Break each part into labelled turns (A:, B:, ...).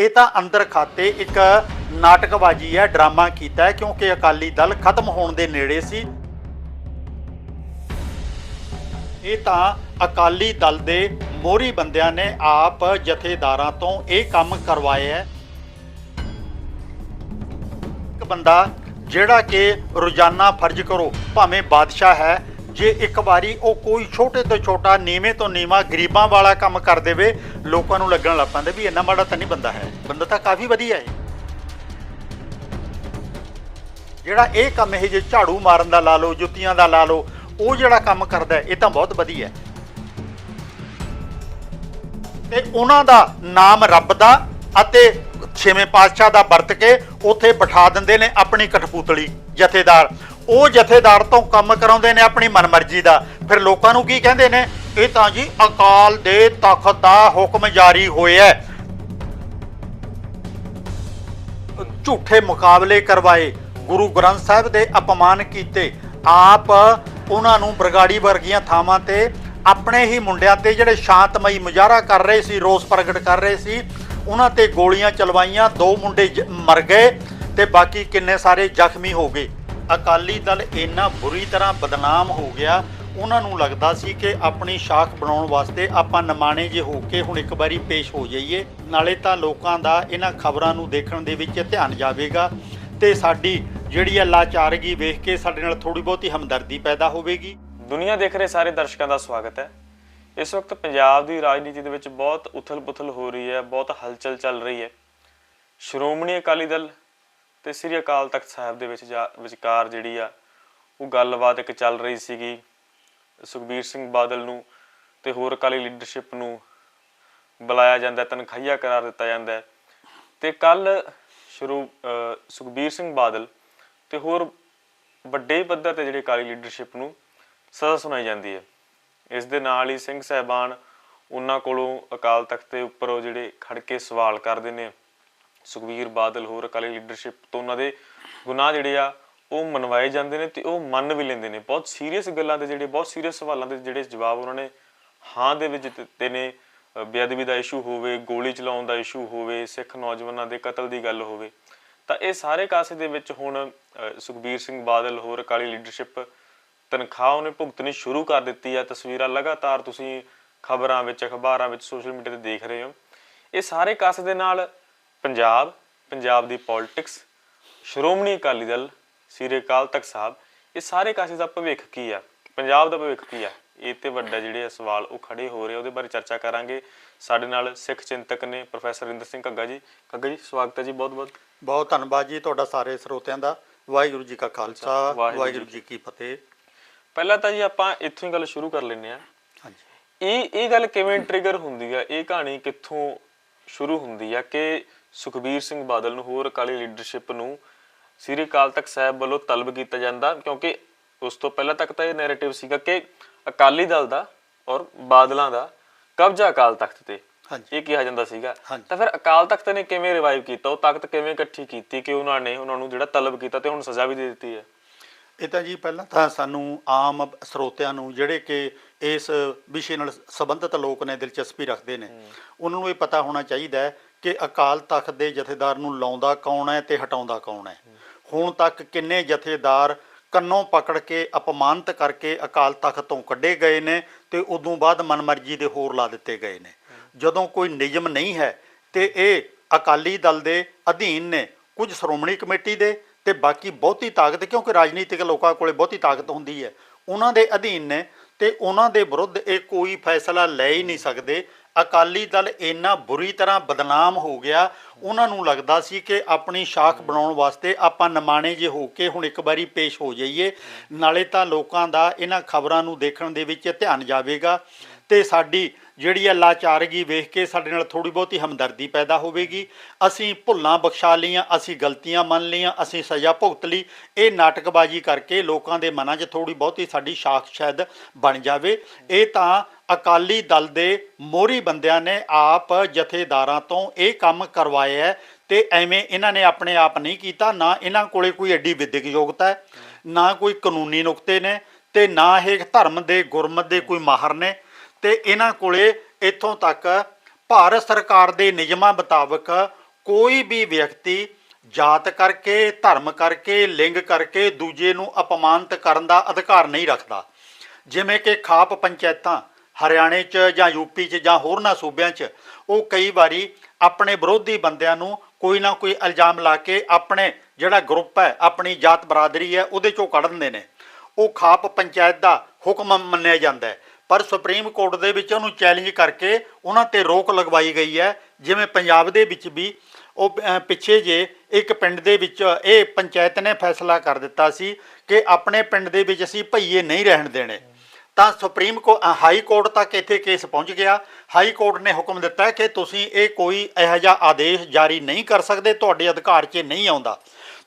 A: ਇਹ ਤਾਂ ਅੰਦਰ ਖਾਤੇ ਇੱਕ ਨਾਟਕਬਾਜ਼ੀ ਹੈ, ਡਰਾਮਾ ਕੀਤਾ ਹੈ, ਕਿਉਂਕਿ ਅਕਾਲੀ ਦਲ ਖਤਮ ਹੋਣ ਦੇ ਨੇੜੇ ਸੀ। ਇਹ ਤਾਂ ਅਕਾਲੀ ਦਲ ਦੇ ਮੋਹਰੀ ਬੰਦਿਆਂ ਨੇ ਆਪ ਜਥੇਦਾਰਾਂ ਤੋਂ ਇਹ ਕੰਮ ਕਰਵਾਇਆ ਹੈ। ਇੱਕ ਬੰਦਾ ਜਿਹੜਾ ਕਿ ਰੋਜ਼ਾਨਾ ਫਰਜ਼ ਕਰੋ, ਭਾਵੇਂ ਬਾਦਸ਼ਾਹ ਹੈ ਜੇ ਇੱਕ ਵਾਰੀ ਉਹ ਕੋਈ ਛੋਟੇ ਤੋਂ ਛੋਟਾ, ਨੀਵੇਂ ਤੋਂ ਨੀਵਾਂ ਗਰੀਬਾਂ ਵਾਲਾ ਕੰਮ ਕਰ ਦੇਵੇ, ਲੋਕਾਂ ਨੂੰ ਲੱਗਣ ਲੱਗ ਪੈਂਦਾ ਵੀ ਇੰਨਾ ਮਾੜਾ ਤਾਂ ਨਹੀਂ ਬੰਦਾ ਹੈ। ਬੰਦਾ ਤਾਂ ਕਾਫੀ ਵਧੀਆ ਹੈ। ਜਿਹੜਾ ਇਹ ਕੰਮ ਇਹ ਜੇ ਝਾੜੂ ਮਾਰਨ ਦਾ ਲਾ ਲਓ, ਜੁੱਤੀਆਂ ਦਾ ਲਾ ਲਓ, ਉਹ ਜਿਹੜਾ ਕੰਮ ਕਰਦਾ ਇਹ ਤਾਂ ਬਹੁਤ ਵਧੀਆ ਹੈ। ਤੇ ਉਹਨਾਂ ਦਾ ਨਾਮ ਰੱਬ ਦਾ ਅਤੇ ਛੇਵੇਂ ਪਾਤਸ਼ਾਹ ਦਾ ਵਰਤ ਕੇ ਉੱਥੇ ਬਿਠਾ ਦਿੰਦੇ ਨੇ ਆਪਣੀ ਕਠਪੂਤਲੀ ਜਥੇਦਾਰ। ਉਹ ਜਥੇਦਾਰ ਤੋਂ ਕੰਮ ਕਰਾਉਂਦੇ ਨੇ ਆਪਣੀ ਮਨਮਰਜ਼ੀ ਦਾ। ਫਿਰ ਲੋਕਾਂ ਨੂੰ ਕੀ ਕਹਿੰਦੇ ਨੇ? ਇਹ ਤਾਂ ਜੀ ਅਕਾਲ ਦੇ ਤਖਤ ਦਾ ਹੁਕਮ ਜਾਰੀ ਹੋਇਆ ਝੂਠੇ ਮੁਕਾਬਲੇ ਕਰਵਾਏ। ਗੁਰੂ ਗ੍ਰੰਥ ਸਾਹਿਬ ਦੇ ਅਪਮਾਨ ਕੀਤੇ। ਆਪ ਉਹਨਾਂ ਨੂੰ ਬਰਗਾੜੀ ਵਰਗੀਆਂ ਥਾਵਾਂ ਤੇ ਆਪਣੇ ਹੀ ਮੁੰਡਿਆਂ ਤੇ ਜਿਹੜੇ ਸ਼ਾਂਤਮਈ ਮੁਜ਼ਾਹਰਾ ਕਰ ਰਹੇ ਸੀ, ਰੋਸ ਪ੍ਰਗਟ ਕਰ ਰਹੇ ਸੀ, ਉਹਨਾਂ ਤੇ ਗੋਲੀਆਂ ਚਲਵਾਈਆਂ, ਦੋ ਮੁੰਡੇ ਜ- ਮਰ ਗਏ ਤੇ ਬਾਕੀ ਕਿੰਨੇ ਸਾਰੇ ਜ਼ਖਮੀ ਹੋ ਗਏ। ਅਕਾਲੀ ਦਲ ਇੰਨਾ ਬੁਰੀ ਤਰ੍ਹਾਂ ਬਦਨਾਮ ਹੋ ਗਿਆ, ਉਹਨਾਂ ਨੂੰ ਲੱਗਦਾ ਸੀ ਕਿ ਆਪਣੀ ਸ਼ਾਖ ਬਣਾਉਣ ਵਾਸਤੇ ਆਪਾਂ ਨਮਾਣੇ ਜੇ ਹੋ ਕੇ ਹੁਣ ਇੱਕ ਵਾਰੀ ਪੇਸ਼ ਹੋ ਜਾਈਏ। ਨਾਲੇ ਤਾਂ ਲੋਕਾਂ ਦਾ ਇਹਨਾਂ ਖਬਰਾਂ ਨੂੰ ਦੇਖਣ ਦੇ ਵਿੱਚ ਧਿਆਨ ਜਾਵੇਗਾ ਤੇ ਸਾਡੀ ਜਿਹੜੀ ਹੈ ਲਾਚਾਰਗੀ ਵੇਖ ਕੇ ਸਾਡੇ ਨਾਲ ਥੋੜੀ ਬਹੁਤੀ ਹਮਦਰਦੀ ਪੈਦਾ ਹੋਵੇਗੀ।
B: ਦੁਨੀਆ ਦੇਖ ਰਹੇ ਸਾਰੇ ਦਰਸ਼ਕਾਂ ਦਾ ਸਵਾਗਤ ਹੈ। ਇਸ ਵਕਤ ਪੰਜਾਬ ਦੀ ਰਾਜਨੀਤੀ ਦੇ ਵਿੱਚ ਬਹੁਤ ਉਥਲ-ਪੁਥਲ ਹੋ ਰਹੀ ਹੈ, ਬਹੁਤ ਹਲਚਲ ਚੱਲ ਰਹੀ ਹੈ। ਸ਼੍ਰੋਮਣੀ ਅਕਾਲੀ ਦਲ ਤੇ ਸ੍ਰੀ ਅਕਾਲ ਤਖਤ ਸਾਹਿਬ ਦੇ ਵਿੱਚ ਜਾ- ਵਿਚਕਾਰ ਜਿਹੜੀ ਆ ਉਹ ਗੱਲਬਾਤ ਇੱਕ ਚੱਲ ਰਹੀ ਸੀਗੀ ਸੁਖਬੀਰ ਸਿੰਘ ਬਾਦਲ ਨੂੰ ਤੇ ਹੋਰ ਅਕਾਲੀ ਲੀਡਰਸ਼ਿਪ ਨੂੰ ਬੁਲਾਇਆ ਜਾਂਦਾ ਹੈ, ਕਰਾਰ ਦਿੱਤਾ ਜਾਂਦਾ ਹੈ। ਤੇ ਕੱਲ ਸ਼ੁਰੂ ਸੁਖਬੀਰ ਸਿੰਘ ਬਾਦਲ ਤੇ ਹੋਰ ਵੱਡੇ ਪੱਧਰ ਤੇ ਜਿਹੜੀ ਅਕਾਲੀ ਲੀਡਰਸ਼ਿਪ ਨੂੰ ਸਜ਼ਾ ਸੁਣਾਈ ਜਾਂਦੀ ਹੈ। ਇਸ ਦੇ ਨਾਲ ਹੀ ਸਿੰਘ ਸਹਿਬਾਨ ਉਹਨਾਂ ਕੋਲੋਂ ਅਕਾਲ ਤਖਤ ਦੇ ਉੱਪਰ ਉਹ ਜਿਹੜੇ ਖੜ ਕੇ ਸਵਾਲ ਕਰਦੇ ਨੇ ਸੁਖਬੀਰ ਬਾਦਲ ਹੋਰ ਅਕਾਲੀ ਲੀਡਰਸ਼ਿਪ ਤੋਂ ਉਹਨਾਂ ਦੇ ਗੁਨਾਹ ਜਿਹੜੇ ਆ, ਉਹ ਮਨਵਾਏ ਜਾਂਦੇ ਨੇ ਤੇ ਉਹ ਮੰਨ ਵੀ ਲੈਂਦੇ ਨੇ। ਬਹੁਤ ਸੀਰੀਅਸ ਗੱਲਾਂ ਦੇ ਜਿਹੜੇ, ਬਹੁਤ ਸੀਰੀਅਸ ਸਵਾਲਾਂ ਦੇ ਜਿਹੜੇ ਜਵਾਬ ਉਹਨਾਂ ਨੇ ਹਾਂ ਦੇ ਵਿੱਚ ਦਿੱਤੇ ਨੇ। ਬੇਅਦਬੀ ਦਾ ਇਸ਼ੂ ਹੋਵੇ, ਗੋਲੀ ਚਲਾਉਣ ਦਾ ਇਸ਼ੂ ਹੋਵੇ, ਸਿੱਖ ਨੌਜਵਾਨਾਂ ਦੇ ਕਤਲ ਦੀ ਗੱਲ ਹੋਵੇ। ਤਾਂ ਇਹ ਸਾਰੇ ਕਾਸੇ ਦੇ ਵਿੱਚ ਹੁਣ ਸੁਖਬੀਰ ਸਿੰਘ ਬਾਦਲ ਹੋਰ ਅਕਾਲੀ ਲੀਡਰਸ਼ਿਪ ਤਨਖਾਹ ਉਹਨੇ ਭੁਗਤਣੀ ਸ਼ੁਰੂ ਕਰ ਦਿੱਤੀ ਆ। ਤਸਵੀਰਾਂ ਲਗਾਤਾਰ ਤੁਸੀਂ ਖਬਰਾਂ ਵਿੱਚ, ਅਖਬਾਰਾਂ ਵਿੱਚ, ਸੋਸ਼ਲ ਮੀਡੀਆ ਤੇ ਦੇਖ ਰਹੇ ਹੋ। ਇਹ ਸਾਰੇ ਕਾਸੇ ਦੇ ਨਾਲ ਪੰਜਾਬ ਪੰਜਾਬ ਦੀ ਪੋਲਿਟਿਕਸ ਸ਼੍ਰੋਮਣੀ ਅਕਾਲੀ ਦਲ ਸ੍ਰੀ ਅਕਾਲ ਤਖਤ ਸਾਹਿਬ ਇਹ ਸਾਰੇ ਕਾਸੇ ਦਾ ਭਵਿੱਖ ਕੀ ਆ? ਪੰਜਾਬ ਦਾ ਭਵਿੱਖ ਕੀ ਆ? ਇਹ ਤੇ ਵੱਡਾ ਜਿਹੜੇ ਸਵਾਲ ਉਹ ਖੜੇ ਹੋ ਰਹੇ ਉਹਦੇ ਬਾਰੇ ਚਰਚਾ ਕਰਾਂਗੇ। ਸਾਡੇ ਨਾਲ ਸਿੱਖ ਚਿੰਤਕ ਨੇ ਪ੍ਰੋਫੈਸਰ ਰਿੰਦਰ ਸਿੰਘ ਘੱਗਾ ਜੀ। ਘੱਗਾ ਜੀ ਸਵਾਗਤ ਹੈ ਜੀ ਬਹੁਤ ਬਹੁਤ।
A: ਬਹੁਤ ਧੰਨਵਾਦ ਜੀ ਤੁਹਾਡਾ ਸਾਰੇ ਸਰੋਤਿਆਂ ਦਾ। ਵਾਹਿਗੁਰੂ ਜੀ ਕਾ ਖਾਲਸਾ
B: ਵਾਹਿਗੁਰੂ
A: ਵਾਹਿਗੁਰੂ ਜੀ ਕੀ ਫਤਿਹ।
B: ਪਹਿਲਾਂ ਤਾਂ ਜੀ ਆਪਾਂ ਇੱਥੋਂ ਹੀ ਗੱਲ ਸ਼ੁਰੂ ਕਰ ਲੈਂਦੇ ਆ
A: ਹਾਂਜੀ।
B: ਇਹ ਇਹ ਗੱਲ ਕਿਵੇਂ ਟ੍ਰਿਗਰ ਹੁੰਦੀ ਆ? ਇਹ ਕਹਾਣੀ ਕਿੱਥੋਂ ਸ਼ੁਰੂ ਹੁੰਦੀ ਆ ਕਿ ਸੁਖਬੀਰ ਸਿੰਘ ਬਾਦਲ ਨੂੰ ਹੋਰ ਅਕਾਲੀ ਲੀਡਰਸ਼ਿਪ ਨੂੰ ਸ੍ਰੀ ਅਕਾਲ ਤਖਤ ਸਾਹਿਬ ਵੱਲੋਂ ਤਲਬ ਕੀਤਾ ਜਾਂਦਾ ਕਿਉਂਕਿ ਉਸ ਤੋਂ ਪਹਿਲਾਂ ਤੱਕ ਤਾਂ ਇਹ ਨੈਰੇਟਿਵ ਸੀਗਾ ਕਿ ਅਕਾਲੀ ਦਲ ਦਾ ਔਰ ਬਾਦਲਾਂ ਦਾ ਕਬਜ਼ਾ ਅਕਾਲ ਤਖਤ ਤੇ। ਇਹ ਕਿਹਾ ਜਾਂਦਾ ਸੀਗਾ। ਤਾਂ ਫਿਰ ਅਕਾਲ ਤਖਤ ਨੇ ਕਿਵੇਂ ਰਿਵਾਈਵ ਕੀਤਾ? ਉਹ ਤਾਕਤ ਕਿਵੇਂ ਇਕੱਠੀ ਕੀਤੀ ਕਿ ਉਹਨਾਂ ਨੇ ਉਹਨਾਂ ਨੂੰ ਜਿਹੜਾ ਤਲਬ ਕੀਤਾ ਤੇ ਹੁਣ ਸਜ਼ਾ ਵੀ ਦੇ ਦਿੱਤੀ ਹੈ?
A: ਇਹ ਤਾਂ ਜੀ ਪਹਿਲਾਂ ਤਾਂ ਸਾਨੂੰ ਆਮ ਸਰੋਤਿਆਂ ਨੂੰ ਜਿਹੜੇ ਕਿ ਇਸ ਵਿਸ਼ੇ ਨਾਲ ਸੰਬੰਧਿਤ ਲੋਕ ਨੇ ਦਿਲਚਸਪੀ ਰੱਖਦੇ ਨੇ ਉਹਨਾਂ ਨੂੰ ਇਹ ਪਤਾ ਹੋਣਾ ਚਾਹੀਦਾ ਹੈ ਕਿ ਅਕਾਲ ਤਖਤ ਦੇ ਜਥੇਦਾਰ ਨੂੰ ਲਾਉਂਦਾ ਕੌਣ ਹੈ ਤੇ ਹਟਾਉਂਦਾ ਕੌਣ ਹੈ? ਹੁਣ ਤੱਕ ਕਿੰਨੇ ਜਥੇਦਾਰ ਕੰਨੋਂ ਪਕੜ ਕੇ ਅਪਮਾਨਿਤ ਕਰਕੇ ਅਕਾਲ ਤਖਤ ਤੋਂ ਕੱਢੇ ਗਏ ਨੇ ਤੇ ਉਦੋਂ ਬਾਅਦ ਮਨਮਰਜ਼ੀ ਦੇ ਹੋਰ ਲਾ ਦਿੱਤੇ ਗਏ ਨੇ। ਜਦੋਂ ਕੋਈ ਨਿਯਮ ਨਹੀਂ ਹੈ ਤੇ ਇਹ ਅਕਾਲੀ ਦਲ ਦੇ ਅਧੀਨ ਨੇ, ਕੁਝ ਸ਼੍ਰੋਮਣੀ ਕਮੇਟੀ ਦੇ ਤੇ ਬਾਕੀ ਬਹੁਤੀ ਤਾਕਤ, ਕਿਉਂਕਿ ਰਾਜਨੀਤਿਕ ਲੋਕਾਂ ਕੋਲੇ ਬਹੁਤੀ ਤਾਕਤ ਹੁੰਦੀ ਹੈ, ਉਹਨਾਂ ਦੇ ਅਧੀਨ ਨੇ ਤੇ ਉਹਨਾਂ ਦੇ ਵਿਰੁੱਧ ਇਹ ਕੋਈ ਫੈਸਲਾ ਲੈ ਹੀ ਨਹੀਂ ਸਕਦੇ ਅਕਾਲੀ ਦਲ ਇੰਨਾ ਬੁਰੀ ਤਰ੍ਹਾਂ ਬਦਨਾਮ ਹੋ ਗਿਆ ਉਹਨਾਂ ਨੂੰ ਲੱਗਦਾ ਸੀ ਕਿ ਆਪਣੀ ਸ਼ਾਖ ਬਣਾਉਣ ਵਾਸਤੇ ਆਪਾਂ ਨਮਾਣੇ ਜੇ ਹੋ ਕੇ ਹੁਣ ਇੱਕ ਵਾਰੀ ਪੇਸ਼ ਹੋ ਜਾਈਏ। ਨਾਲੇ ਤਾਂ ਲੋਕਾਂ ਦਾ ਇਹਨਾਂ ਖਬਰਾਂ ਨੂੰ ਦੇਖਣ ਦੇ ਵਿੱਚ ਧਿਆਨ ਜਾਵੇਗਾ ਤੇ ਸਾਡੀ ਜਿਹੜੀ ਹੈ ਲਾਚਾਰਗੀ ਵੇਖ ਕੇ ਸਾਡੇ ਨਾਲ ਥੋੜੀ ਬਹੁਤੀ ਹਮਦਰਦੀ ਪੈਦਾ ਹੋਵੇਗੀ। ਅਸੀਂ ਭੁੱਲਾਂ ਬਖਸ਼ਾ ਲਈਆਂ, ਅਸੀਂ ਗਲਤੀਆਂ ਮੰਨ ਲਈਆਂ, ਅਸੀਂ ਸਜ਼ਾ ਭੁਗਤ ਲਈ। ਇਹ ਨਾਟਕਬਾਜ਼ੀ ਕਰਕੇ ਲੋਕਾਂ ਦੇ ਮਨਾਂ 'ਚ ਥੋੜੀ ਬਹੁਤੀ ਸਾਡੀ ਸ਼ਾਖ ਸ਼ਾਇਦ ਬਣ ਜਾਵੇ। ਇਹ ਤਾਂ ਅਕਾਲੀ ਦਲ ਦੇ ਮੋਹਰੀ ਬੰਦਿਆਂ ਨੇ ਆਪ ਜਥੇਦਾਰਾਂ ਤੋਂ ਇਹ ਕੰਮ ਕਰਵਾਇਆ ਹੈ ਤੇ ਐਵੇਂ ਇਹਨਾਂ ਨੇ ਆਪਣੇ ਆਪ ਨਹੀਂ ਕੀਤਾ। ਨਾ ਇਹਨਾਂ ਕੋਲੇ ਕੋਈ ਐਡੀ ਵਿਦਿਅਕ ਯੋਗਤਾ ਹੈ, ਨਾ ਕੋਈ ਕਾਨੂੰਨੀ ਨੁਕਤੇ ਨੇ ਤੇ ਨਾ ਇਹ ਧਰਮ ਦੇ ਗੁਰਮਤ ਦੇ ਕੋਈ ਮਾਹਰ ਨੇ। ਤੇ ਇਹਨਾਂ ਕੋਲੇ ਇੱਥੋਂ ਤੱਕ ਭਾਰਤ ਸਰਕਾਰ ਦੇ ਨਿਯਮਾਂ ਮੁਤਾਬਕ ਕੋਈ ਵੀ ਵਿਅਕਤੀ ਜਾਤ ਕਰਕੇ, ਧਰਮ ਕਰਕੇ, ਲਿੰਗ ਕਰਕੇ ਦੂਜੇ ਨੂੰ ਅਪਮਾਨਿਤ ਕਰਨ ਦਾ ਅਧਿਕਾਰ ਨਹੀਂ ਰੱਖਦਾ। ਜਿਵੇਂ ਕਿ ਖਾਪ ਪੰਚਾਇਤਾਂ ਹਰਿਆਣੇ 'ਚ ਜਾਂ ਯੂਪੀ 'ਚ ਜਾਂ ਹੋਰਨਾਂ ਸੂਬਿਆਂ 'ਚ, ਉਹ ਕਈ ਵਾਰੀ ਆਪਣੇ ਵਿਰੋਧੀ ਬੰਦਿਆਂ ਨੂੰ ਕੋਈ ਨਾ ਕੋਈ ਇਲਜ਼ਾਮ ਲਾ ਕੇ ਆਪਣੇ ਜਿਹੜਾ ਗਰੁੱਪ ਹੈ, ਆਪਣੀ ਜਾਤ ਬਰਾਦਰੀ ਹੈ, ਉਹਦੇ 'ਚੋਂ ਕੱਢ ਦਿੰਦੇ ਨੇ। ਉਹ ਖਾਪ ਪੰਚਾਇਤ ਦਾ ਹੁਕਮ ਮੰਨਿਆ ਜਾਂਦਾ ਹੈ। ਪਰ ਸੁਪਰੀਮ ਕੋਰਟ ਦੇ ਵਿੱਚ ਉਹਨੂੰ ਚੈਲੰਜ ਕਰਕੇ ਉਹਨਾਂ ਤੇ ਰੋਕ ਲਗਵਾਈ ਗਈ ਹੈ। ਜਿਵੇਂ ਪੰਜਾਬ ਦੇ ਵਿੱਚ ਵੀ ਉਹ ਪਿੱਛੇ ਜੇ ਇੱਕ ਪਿੰਡ ਦੇ ਵਿੱਚ ਇਹ ਪੰਚਾਇਤ ਨੇ ਫੈਸਲਾ ਕਰ ਦਿੱਤਾ ਸੀ ਕਿ ਆਪਣੇ ਪਿੰਡ ਦੇ ਵਿੱਚ ਅਸੀਂ ਭਈਏ ਨਹੀਂ ਰਹਿਣ ਦੇਣੇ। ਤਾਂ ਸੁਪਰੀਮ ਕੋ ਹਾਈ ਕੋਰਟ ਤੱਕ ਇੱਥੇ ਕੇਸ ਪਹੁੰਚ ਗਿਆ। ਹਾਈ ਕੋਰਟ ਨੇ ਹੁਕਮ ਦਿੱਤਾ ਕਿ ਤੁਸੀਂ ਇਹ ਕੋਈ ਇਹੋ ਜਿਹਾ ਆਦੇਸ਼ ਜਾਰੀ ਨਹੀਂ ਕਰ ਸਕਦੇ, ਤੁਹਾਡੇ ਅਧਿਕਾਰ 'ਚ ਨਹੀਂ ਆਉਂਦਾ।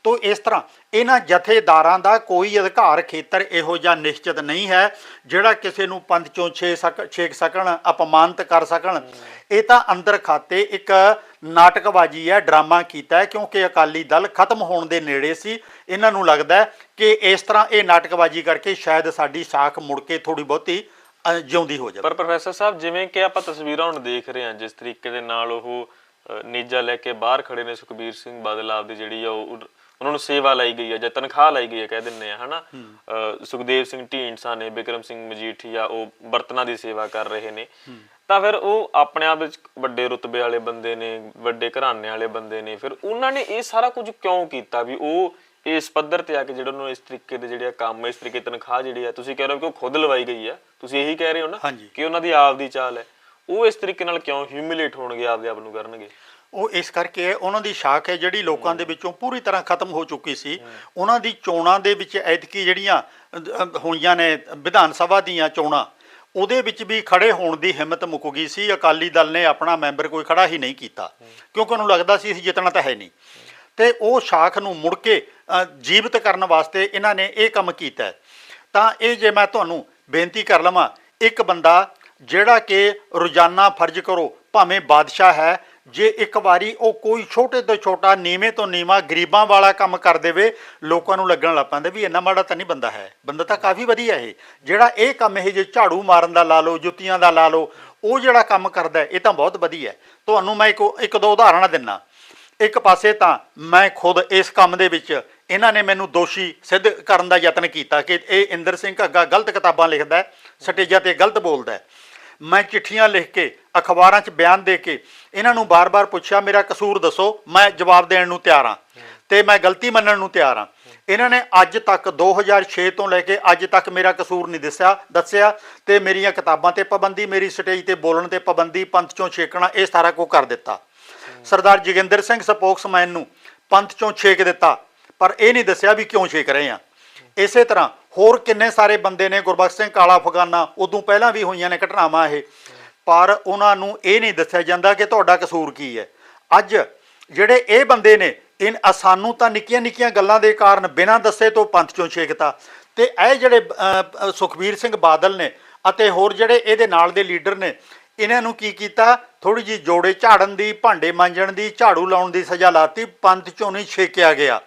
A: ਤੋ ਇਸ ਤਰ੍ਹਾਂ ਇਹਨਾਂ ਜਥੇਦਾਰਾਂ ਦਾ ਕੋਈ ਅਧਿਕਾਰ ਖੇਤਰ ਇਹੋ ਜਿਹਾ ਨਿਸ਼ਚਿਤ ਨਹੀਂ ਹੈ ਜਿਹੜਾ ਕਿਸੇ ਨੂੰ ਪੰਥ ਚੋਂ ਛੇ ਛੇਕ ਸਕਣ ਅਪਮਾਨਿਤ ਕਰ ਸਕਣ। ਇਹ ਤਾਂ ਅੰਦਰ ਖਾਤੇ ਇੱਕ ਨਾਟਕਬਾਜ਼ੀ ਹੈ ਡਰਾਮਾ ਕੀਤਾ ਹੈ ਕਿਉਂਕਿ ਅਕਾਲੀ ਦਲ ਖਤਮ ਹੋਣ ਦੇ ਨੇੜੇ ਸੀ। ਇਹਨਾਂ ਨੂੰ ਲੱਗਦਾ ਕਿ ਇਸ ਤਰ੍ਹਾਂ ਇਹ ਨਾਟਕਬਾਜ਼ੀ ਕਰਕੇ ਸ਼ਾਇਦ ਸਾਡੀ ਸਾਖ ਮੁੜ ਕੇ ਥੋੜੀ ਬਹੁਤੀ ਅ, ਜਿਉਂਦੀ ਹੋ ਜਾਵੇ।
B: ਪਰ ਪ੍ਰੋਫੈਸਰ ਸਾਹਿਬ ਜਿਵੇਂ ਕਿ ਆਪਾਂ ਤਸਵੀਰਾਂ ਹੁਣ ਦੇਖ ਰਹੇ ਹਾਂ ਜਿਸ ਤਰੀਕੇ ਦੇ ਨਾਲ ਉਹ ਨੀਜਾ ਲੈ ਕੇ ਬਾਹਰ ਖੜੇ ਨੇ ਸੁਖਬੀਰ ਸਿੰਘ ਬਾਦਲ ਆਪ ਦੀ ਜਿਹੜੀ ਆ ਉਹ ਉਹਨਾਂ ਨੂੰ ਸੇਵਾ ਲਈ ਗਈ ਹੈ ਜਾਂ ਤਨਖਾਹ ਲਈ ਗਈ ਹੈ ਕਹਿ ਦਿੰਨੇ ਆ ਹਨਾ? ਸੁਖਦੇਵ ਸਿੰਘ ਢੀਂਡਸਾ ਨੇ ਬਿਕਰਮ ਸਿੰਘ ਮਜੀਠੀਆ ਉਹ ਬਰਤਨਾਂ ਦੀ ਸੇਵਾ ਕਰ ਰਹੇ ਨੇ। ਤਾਂ ਫਿਰ ਉਹ ਆਪਣੇ ਆਪ ਵਿੱਚ ਵੱਡੇ ਰੁਤਬੇ ਵਾਲੇ ਬੰਦੇ ਨੇ ਵੱਡੇ ਘਰਾਣੇ ਵਾਲੇ ਬੰਦੇ ਨੇ ਫਿਰ ਉਹਨਾਂ ਨੇ ਇਹ ਸਾਰਾ ਕੁਝ ਕਿਉਂ ਕੀਤਾ ਵੀ ਉਹ ਇਸ ਪੱਧਰ ਤੇ ਆ ਕੇ ਜਿਹੜਾ ਉਹਨੂੰ ਇਸ ਤਰੀਕੇ ਦੇ ਜਿਹੜੇ ਕੰਮ ਇਸ ਤਰੀਕੇ ਤਨਖਾਹ ਜਿਹੜੀ ਆ ਤੁਸੀਂ ਕਹਿ ਰਹੇ ਹੋ ਕਿ ਉਹ ਖੁਦ ਲਵਾਈ ਗਈ ਆ? ਤੁਸੀਂ ਇਹੀ ਕਹਿ ਰਹੇ ਹੋ ਨਾ। ਕਿ ਉਹਨਾਂ ਦੀ ਆਪ ਦੀ ਚਾਲ ਹੈ। ਉਹ ਇਸ ਤਰੀਕੇ ਨਾਲ ਕਿਉਂ ਹਿਊਮਿਲੇਟ ਹੋਣਗੇ ਆਪਦੇ ਆਪ ਨੂੰ ਕਰਨਗੇ?
A: ਉਹ ਇਸ ਕਰਕੇ ਹੈ, ਉਹਨਾਂ ਦੀ ਸ਼ਾਖ ਹੈ ਜਿਹੜੀ ਲੋਕਾਂ ਦੇ ਵਿੱਚੋਂ ਪੂਰੀ ਤਰ੍ਹਾਂ ਖਤਮ ਹੋ ਚੁੱਕੀ ਸੀ। ਉਹਨਾਂ ਦੀ ਚੋਣਾਂ ਦੇ ਵਿੱਚ ਐਤਕੀ ਜਿਹੜੀਆਂ ਹੋਈਆਂ ਨੇ ਵਿਧਾਨ ਸਭਾ ਦੀਆਂ ਚੋਣਾਂ ਉਹਦੇ ਵਿੱਚ ਵੀ ਖੜੇ ਹੋਣ ਦੀ ਹਿੰਮਤ ਮੁੱਕ ਗਈ ਸੀ। ਅਕਾਲੀ ਦਲ ਨੇ ਆਪਣਾ ਮੈਂਬਰ ਕੋਈ ਖੜਾ ਹੀ ਨਹੀਂ ਕੀਤਾ ਕਿਉਂਕਿ ਉਹਨੂੰ ਲੱਗਦਾ ਸੀ ਅਸੀਂ ਜਿੱਤਣਾ ਤਾਂ ਹੈ ਨਹੀਂ। ਤੇ ਉਹ ਸ਼ਾਖ ਨੂੰ ਮੁੜ ਕੇ ਜੀਵਤ ਕਰਨ ਵਾਸਤੇ ਇਹਨਾਂ ਨੇ ਇਹ ਕੰਮ ਕੀਤਾ। ਤਾਂ ਇਹ ਜੇ ਮੈਂ ਤੁਹਾਨੂੰ ਬੇਨਤੀ ਕਰ ਲਵਾਂ ਇੱਕ ਬੰਦਾ ਜਿਹੜਾ ਕਿ ਰੋਜ਼ਾਨਾ ਫਰਜ਼ ਕਰੋ ਭਾਵੇਂ ਬਾਦਸ਼ਾਹ ਹੈ ਜੇ ਇੱਕ ਵਾਰੀ ਉਹ ਕੋਈ ਛੋਟੇ ਤੋਂ ਛੋਟਾ, ਨੀਵੇਂ ਤੋਂ ਨੀਵਾਂ ਗਰੀਬਾਂ ਵਾਲਾ ਕੰਮ ਕਰ ਦੇਵੇ, ਲੋਕਾਂ ਨੂੰ ਲੱਗਣ ਲੱਗ ਪੈਂਦਾ ਵੀ ਇੰਨਾ ਮਾੜਾ ਤਾਂ ਨਹੀਂ ਬੰਦਾ ਹੈ। ਬੰਦਾ ਤਾਂ ਕਾਫੀ ਵਧੀਆ ਇਹ। ਜਿਹੜਾ ਇਹ ਕੰਮ ਇਹ ਜੇ ਝਾੜੂ ਮਾਰਨ ਦਾ ਲਾ ਲਓ, ਜੁੱਤੀਆਂ ਦਾ ਲਾ ਲਓ, ਉਹ ਜਿਹੜਾ ਕੰਮ ਕਰਦਾ ਇਹ ਤਾਂ ਬਹੁਤ ਵਧੀਆ ਤੁਹਾਨੂੰ ਮੈਂ ਇੱਕ ਇੱਕ ਦੋ ਉਦਾਹਰਨਾਂ ਦਿੰਨਾ। ਇੱਕ ਪਾਸੇ ਤਾਂ ਮੈਂ ਖੁਦ ਇਸ ਕੰਮ ਦੇ ਵਿੱਚ ਇਹਨਾਂ ਨੇ ਮੈਨੂੰ ਦੋਸ਼ੀ ਸਿੱਧ ਕਰਨ ਦਾ ਯਤਨ ਕੀਤਾ ਕਿ ਇਹ ਇੰਦਰ ਸਿੰਘ ਘੱਗਾ ਗਲਤ ਕਿਤਾਬਾਂ ਲਿਖਦਾ ਸਟੇਜਾਂ ਤੇ ਗਲਤ ਬੋਲਦਾ ਮੈਂ ਚਿੱਠੀਆਂ ਲਿਖ ਕੇ, ਅਖਬਾਰਾਂ 'ਚ ਬਿਆਨ ਦੇ ਕੇ ਇਹਨਾਂ ਨੂੰ ਬਾਰ-ਬਾਰ ਪੁੱਛਿਆ, ਮੇਰਾ ਕਸੂਰ ਦੱਸੋ, ਮੈਂ ਜਵਾਬ ਦੇਣ ਨੂੰ ਤਿਆਰ ਹਾਂ ਤੇ ਮੈਂ ਗਲਤੀ ਮੰਨਣ ਨੂੰ ਤਿਆਰ ਹਾਂ। ਇਹਨਾਂ ਨੇ ਅੱਜ ਤੱਕ 2006 ਤੋਂ ਲੈ ਕੇ ਅੱਜ ਤੱਕ ਮੇਰਾ ਕਸੂਰ ਨਹੀਂ ਦੱਸਿਆ ਦੱਸਿਆ ਤੇ ਮੇਰੀਆਂ ਕਿਤਾਬਾਂ ਤੇ ਪਾਬੰਦੀ, ਮੇਰੀ ਸਟੇਜ ਤੇ ਬੋਲਣ ਤੇ ਪਾਬੰਦੀ, ਪੰਥ ਚੋਂ ਛੇਕਣਾ, ਇਹ ਸਾਰਾ ਕੁਝ ਕਰ ਦਿੱਤਾ। ਸਰਦਾਰ ਜੋਗਿੰਦਰ ਸਿੰਘ ਸਪੋਕਸਮੈਨ ਨੂੰ ਪੰਥ ਚੋਂ ਛੇਕ ਦਿੱਤਾ, ਪਰ ਇਹ ਨਹੀਂ ਦੱਸਿਆ ਵੀ ਕਿਉਂ ਛੇਕ ਰਹੇ ਆ ਇਸੇ ਤਰ੍ਹਾਂ ਹੋਰ ਕਿੰਨੇ ਸਾਰੇ ਬੰਦੇ ਨੇ ਗੁਰਬਖਸ਼ ਸਿੰਘ ਕਾਲਾ ਅਫਗਾਨਾ? ਉਦੋਂ ਪਹਿਲਾਂ ਵੀ ਹੋਈਆਂ ਨੇ ਘਟਨਾਵਾਂ ਇਹ। ਪਰ ਉਹਨਾਂ ਨੂੰ ਇਹ ਨਹੀਂ ਦੱਸਿਆ ਜਾਂਦਾ ਕਿ ਤੁਹਾਡਾ ਕਸੂਰ ਕੀ ਹੈ। ਅੱਜ ਜਿਹੜੇ ਇਹ ਬੰਦੇ ਨੇ ਇਨ ਸਾਨੂੰ ਤਾਂ ਨਿੱਕੀਆਂ ਨਿੱਕੀਆਂ ਗੱਲਾਂ ਦੇ ਕਾਰਨ ਬਿਨਾਂ ਦੱਸੇ ਤੋਂ ਪੰਥ ਚੋਂ ਛੇਕਤਾ। ਤੇ ਇਹ ਜਿਹੜੇ ਅਹ, ਸੁਖਬੀਰ ਸਿੰਘ ਬਾਦਲ ਨੇ ਅਤੇ ਹੋਰ ਜਿਹੜੇ ਇਹਦੇ ਨਾਲ ਦੇ ਲੀਡਰ ਨੇ ਇਹਨਾਂ ਨੂੰ ਕੀ ਕੀਤਾ? ਥੋੜੀ ਜੀ ਜੋੜੇ ਝਾੜਨ ਦੀ ਭਾਂਡੇ ਮਾਂਜਣ ਦੀ ਝਾੜੂ ਲਾਉਣ ਦੀ ਸਜ਼ਾ ਲਾਤੀ ਪੰਥ ਚੋਂ ਨਹੀਂ ਛੇਕਿਆ ਗਿਆ।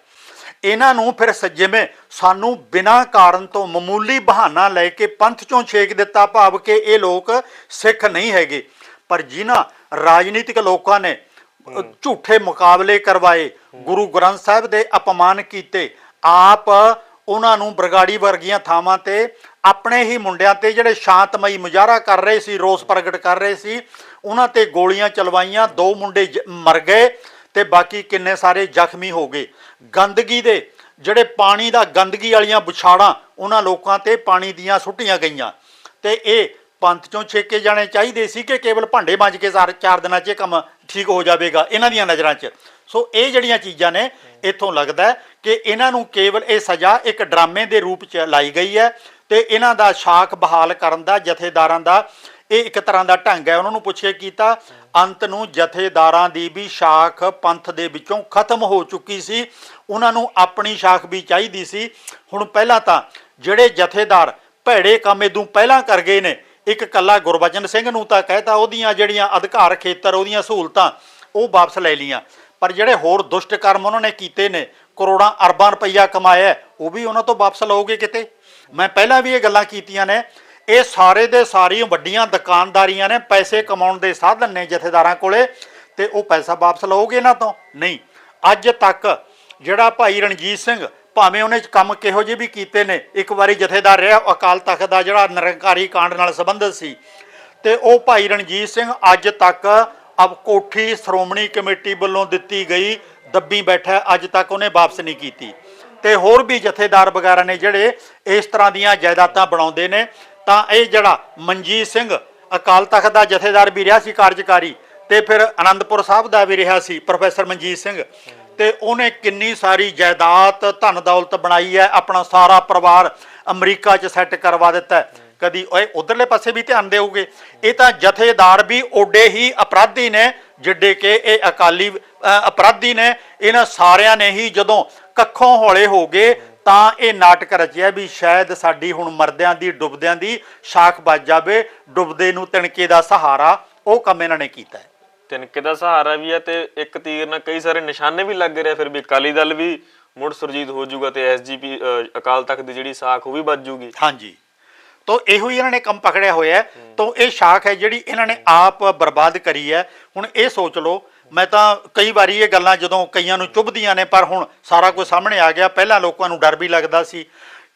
A: ਇਹਨਾਂ ਨੂੰ ਫਿਰ ਸ- ਜਿਵੇਂ ਸਾਨੂੰ ਬਿਨਾਂ ਕਾਰਨ ਤੋਂ ਮਾਮੂਲੀ ਬਹਾਨਾ ਲੈ ਕੇ ਪੰਥ ਚੋਂ ਛੇਕ ਦਿੱਤਾ ਭਾਵ ਕਿ ਇਹ ਲੋਕ ਸਿੱਖ ਨਹੀਂ ਹੈਗੇ। ਪਰ ਜਿਨ੍ਹਾਂ ਰਾਜਨੀਤਿਕ ਲੋਕਾਂ ਨੇ ਝੂਠੇ ਮੁਕਾਬਲੇ ਕਰਵਾਏ ਗੁਰੂ ਗ੍ਰੰਥ ਸਾਹਿਬ ਦੇ ਅਪਮਾਨ ਕੀਤੇ ਆਪ ਉਹਨਾਂ ਨੂੰ ਬਰਗਾੜੀ ਵਰਗੀਆਂ ਥਾਵਾਂ ਤੇ ਆਪਣੇ ਹੀ ਮੁੰਡਿਆਂ ਤੇ ਜਿਹੜੇ ਸ਼ਾਂਤਮਈ ਮੁਜ਼ਾਹਰਾ ਕਰ ਰਹੇ ਸੀ ਰੋਸ ਪ੍ਰਗਟ ਕਰ ਰਹੇ ਸੀ ਉਹਨਾਂ ਤੇ ਗੋਲੀਆਂ ਚਲਵਾਈਆਂ ਦੋ ਮੁੰਡੇ ਮਰ ਗਏ। ਤੇ ਬਾਕੀ ਕਿੰਨੇ ਸਾਰੇ ਜ਼ਖਮੀ ਹੋ ਗਏ। ਗੰਦਗੀ ਦੇ ਜਿਹੜੇ ਪਾਣੀ ਦਾ ਗੰਦਗੀ ਵਾਲੀਆਂ ਵਿਛਾੜਾਂ, ਉਹਨਾਂ ਲੋਕਾਂ ਤੇ ਪਾਣੀ ਦੀਆਂ ਸੁੱਟੀਆਂ ਗਈਆਂ। ਤੇ ਇਹ ਪੰਥ ਚੋਂ ਛੇਕੇ ਜਾਣੇ ਚਾਹੀਦੇ ਸੀ ਕਿ ਕੇਵਲ ਭਾਂਡੇ ਮਾਂਜ ਕੇ ਚਾਰ ਚਾਰ ਦਿਨਾਂ 'ਚ ਇਹ ਕੰਮ ਠੀਕ ਹੋ ਜਾਵੇਗਾ, ਇਹਨਾਂ ਦੀਆਂ ਨਜ਼ਰਾਂ 'ਚ। ਸੋ ਇਹ ਜਿਹੜੀਆਂ ਚੀਜ਼ਾਂ ਨੇ, ਇੱਥੋਂ ਲੱਗਦਾ ਕਿ ਇਹਨਾਂ ਨੂੰ ਕੇਵਲ ਇਹ ਸਜ਼ਾ ਇੱਕ ਡਰਾਮੇ ਦੇ ਰੂਪ 'ਚ ਲਾਈ ਗਈ ਹੈ ਤੇ ਇਹਨਾਂ ਦਾ ਸ਼ਾਖ ਬਹਾਲ ਕਰਨ ਦਾ ਜਥੇਦਾਰਾਂ ਦਾ ਇਹ ਇੱਕ ਤਰ੍ਹਾਂ ਦਾ ਢੰਗ ਹੈ। ਉਹਨਾਂ ਨੂੰ ਪੁੱਛੇ ਕੀਤਾ, ਅੰਤ ਨੂੰ ਜਥੇਦਾਰਾਂ ਦੀ ਵੀ ਸ਼ਾਖ ਪੰਥ ਦੇ ਵਿੱਚੋਂ ਖਤਮ ਹੋ ਚੁੱਕੀ ਸੀ। ਉਹਨਾਂ ਨੂੰ ਆਪਣੀ ਸ਼ਾਖ ਵੀ ਚਾਹੀਦੀ ਸੀ। ਹੁਣ ਪਹਿਲਾਂ ਤਾਂ ਜਿਹੜੇ ਜਥੇਦਾਰ ਭੈੜੇ ਕੰਮ ਇਦੋਂ ਪਹਿਲਾਂ ਕਰ ਗਏ ਨੇ, ਇੱਕ ਕੱਲਾ ਗੁਰਬਚਨ ਸਿੰਘ ਨੂੰ ਤਾਂ ਕਹਿਤਾ ਉਹਦੀਆਂ ਜਿਹੜੀਆਂ ਅਧਿਕਾਰ ਖੇਤਰ, ਉਹਦੀਆਂ ਸਹੂਲਤਾਂ, ਉਹ ਵਾਪਸ ਲੈ ਲੀਆਂ ਪਰ ਜਿਹੜੇ ਹੋਰ ਦੁਸ਼ਟ ਕਰਮ ਉਹਨਾਂ ਨੇ ਕੀਤੇ ਨੇ, ਕਰੋੜਾਂ ਅਰਬਾਂ ਰੁਪਈਆ ਕਮਾਇਆ, ਉਹ ਵੀ ਉਹਨਾਂ ਤੋਂ ਵਾਪਸ ਲਓਗੇ ਕਿਤੇ? ਮੈਂ ਪਹਿਲਾਂ ਵੀ ਇਹ ਗੱਲਾਂ ਕੀਤੀਆਂ ਨੇ ਇਹ ਸਾਰੇ ਦੇ ਸਾਰੀਆਂ ਵੱਡੀਆਂ ਦੁਕਾਨਦਾਰੀਆਂ ਨੇ ਪੈਸੇ ਕਮਾਉਣ ਦੇ ਸਾਧਨ ਨੇ ਜਥੇਦਾਰਾਂ ਕੋਲੇ ਤੇ ਉਹ ਪੈਸਾ ਵਾਪਸ ਲਓਗੇ ਇਹਨਾਂ ਤੋਂ? ਨਹੀਂ। ਅੱਜ ਤੱਕ ਜਿਹੜਾ ਭਾਈ ਰਣਜੀਤ ਸਿੰਘ ਭਾਵੇਂ ਉਹਨੇ ਕੰਮ ਕਿਹੋ ਜਿਹੇ ਵੀ ਕੀਤੇ ਨੇ, ਇੱਕ ਵਾਰੀ ਜਥੇਦਾਰ ਰਿਹਾ, ਅਕਾਲ ਤਖਤ ਦਾ ਜਿਹੜਾ ਨਿਰੰਕਾਰੀ ਕਾਂਡ ਨਾਲ ਸੰਬੰਧਿਤ ਸੀ, ਤੇ ਉਹ ਭਾਈ ਰਣਜੀਤ ਸਿੰਘ ਅੱਜ ਤੱਕ ਅਬ ਕੋਠੀ ਸ਼੍ਰੋਮਣੀ ਕਮੇਟੀ ਵੱਲੋਂ ਦਿੱਤੀ ਗਈ, ਦੱਬੀ ਬੈਠਾ, ਅੱਜ ਤੱਕ ਉਹਨੇ ਵਾਪਸ ਨਹੀਂ ਕੀਤੀ। ਤੇ ਹੋਰ ਵੀ ਜਥੇਦਾਰ ਵਗੈਰਾ ਨੇ ਜਿਹੜੇ ਇਸ ਤਰ੍ਹਾਂ ਦੀਆਂ ਜਾਇਦਾਦਾਂ ਬਣਾਉਂਦੇ ਨੇ ਤਾਂ ਇਹ ਜਿਹੜਾ ਮਨਜੀਤ ਸਿੰਘ ਅਕਾਲ ਤਖਤ ਦਾ ਜਥੇਦਾਰ ਵੀ ਰਿਹਾ ਸੀ ਕਾਰਜਕਾਰੀ ਤੇ ਫਿਰ ਆਨੰਦਪੁਰ ਸਾਹਿਬ ਦਾ ਵੀ ਰਿਹਾ ਸੀ ਪ੍ਰੋਫੈਸਰ ਮਨਜੀਤ ਸਿੰਘ ਤੇ ਉਹਨੇ ਕਿੰਨੀ ਸਾਰੀ ਜਾਇਦਾਦ ਧਨ ਦੌਲਤ ਬਣਾਈ ਹੈ, ਆਪਣਾ ਸਾਰਾ ਪਰਿਵਾਰ ਅਮਰੀਕਾ 'ਚ ਸੈੱਟ ਕਰਵਾ ਦਿੱਤਾ ਹੈ। ਕਦੀ ਓਏ ਉਧਰਲੇ ਪਾਸੇ ਵੀ ਧਿਆਨ ਦੇਊਗੇ ਇਹ ਤਾਂ ਜਥੇਦਾਰ ਵੀ ਓਡੇ ਹੀ ਅਪਰਾਧੀ ਨੇ, ਜਿੱਡੇ ਕਿ ਇਹ ਅਕਾਲੀ ਅਪਰਾਧੀ ਨੇ, ਇਹਨਾਂ ਸਾਰਿਆਂ ਨੇ ਹੀ ਜਦੋਂ ਕੱਖੋਂ ਹੌਲੇ ਹੋ ਗਏ ਤਾਂ ਇਹ ਨਾਟਕ ਰਚਿਆ ਵੀ ਸ਼ਾਇਦ ਸਾਡੀ ਹੁਣ ਮਰਦਿਆਂ ਦੀ ਡੁੱਬਦਿਆਂ ਦੀ ਸ਼ਾਖ ਵੱਜ ਜਾਵੇ। ਡੁੱਬਦੇ ਨੂੰ ਤਿਣਕੇ ਦਾ ਸਹਾਰਾ ਉਹ ਕੰਮ ਇਹਨਾਂ ਨੇ ਕੀਤਾ ਹੈ।
B: ਤਿਨਕੇ ਦਾ ਸਹਾਰਾ ਵੀ ਹੈ ਤੇ ਇੱਕ ਤੀਰ ਨਾਲ ਕਈ ਸਾਰੇ ਨਿਸ਼ਾਨੇ ਵੀ ਲੱਗ ਰਹੇ ਫਿਰ ਵੀ ਅਕਾਲੀ ਦਲ ਵੀ ਮੁੜ ਸੁਰਜੀਤ ਹੋ ਜਾਊਗਾ ਤੇ ਐਸਜੀਪੀ ਅਕਾਲ ਤਖਤ ਦੀ ਜਿਹੜੀ ਸਾਖ ਉਹ ਵੀ ਵੱਜ ਜੂਗੀ
A: ਹਾਂਜੀ। ਤੋ ਇਹੋ ਹੀ ਇਹਨਾਂ ਨੇ ਕੰਮ ਪਕੜਿਆ ਹੋਇਆ ਤੋ ਇਹ ਸ਼ਾਖ ਹੈ ਜਿਹੜੀ ਇਹਨਾਂ ਨੇ ਆਪ ਬਰਬਾਦ ਕਰੀ ਹੈ। ਹੁਣ ਇਹ ਸੋਚ ਲਓ ਮੈਂ ਤਾਂ ਕਈ ਵਾਰੀ ਇਹ ਗੱਲਾਂ ਜਦੋਂ ਕਈਆਂ ਨੂੰ ਚੁੱਭਦੀਆਂ ਨੇ, ਪਰ ਹੁਣ ਸਾਰਾ ਕੁਝ ਸਾਹਮਣੇ ਆ ਗਿਆ। ਪਹਿਲਾਂ ਲੋਕਾਂ ਨੂੰ ਡਰ ਵੀ ਲੱਗਦਾ ਸੀ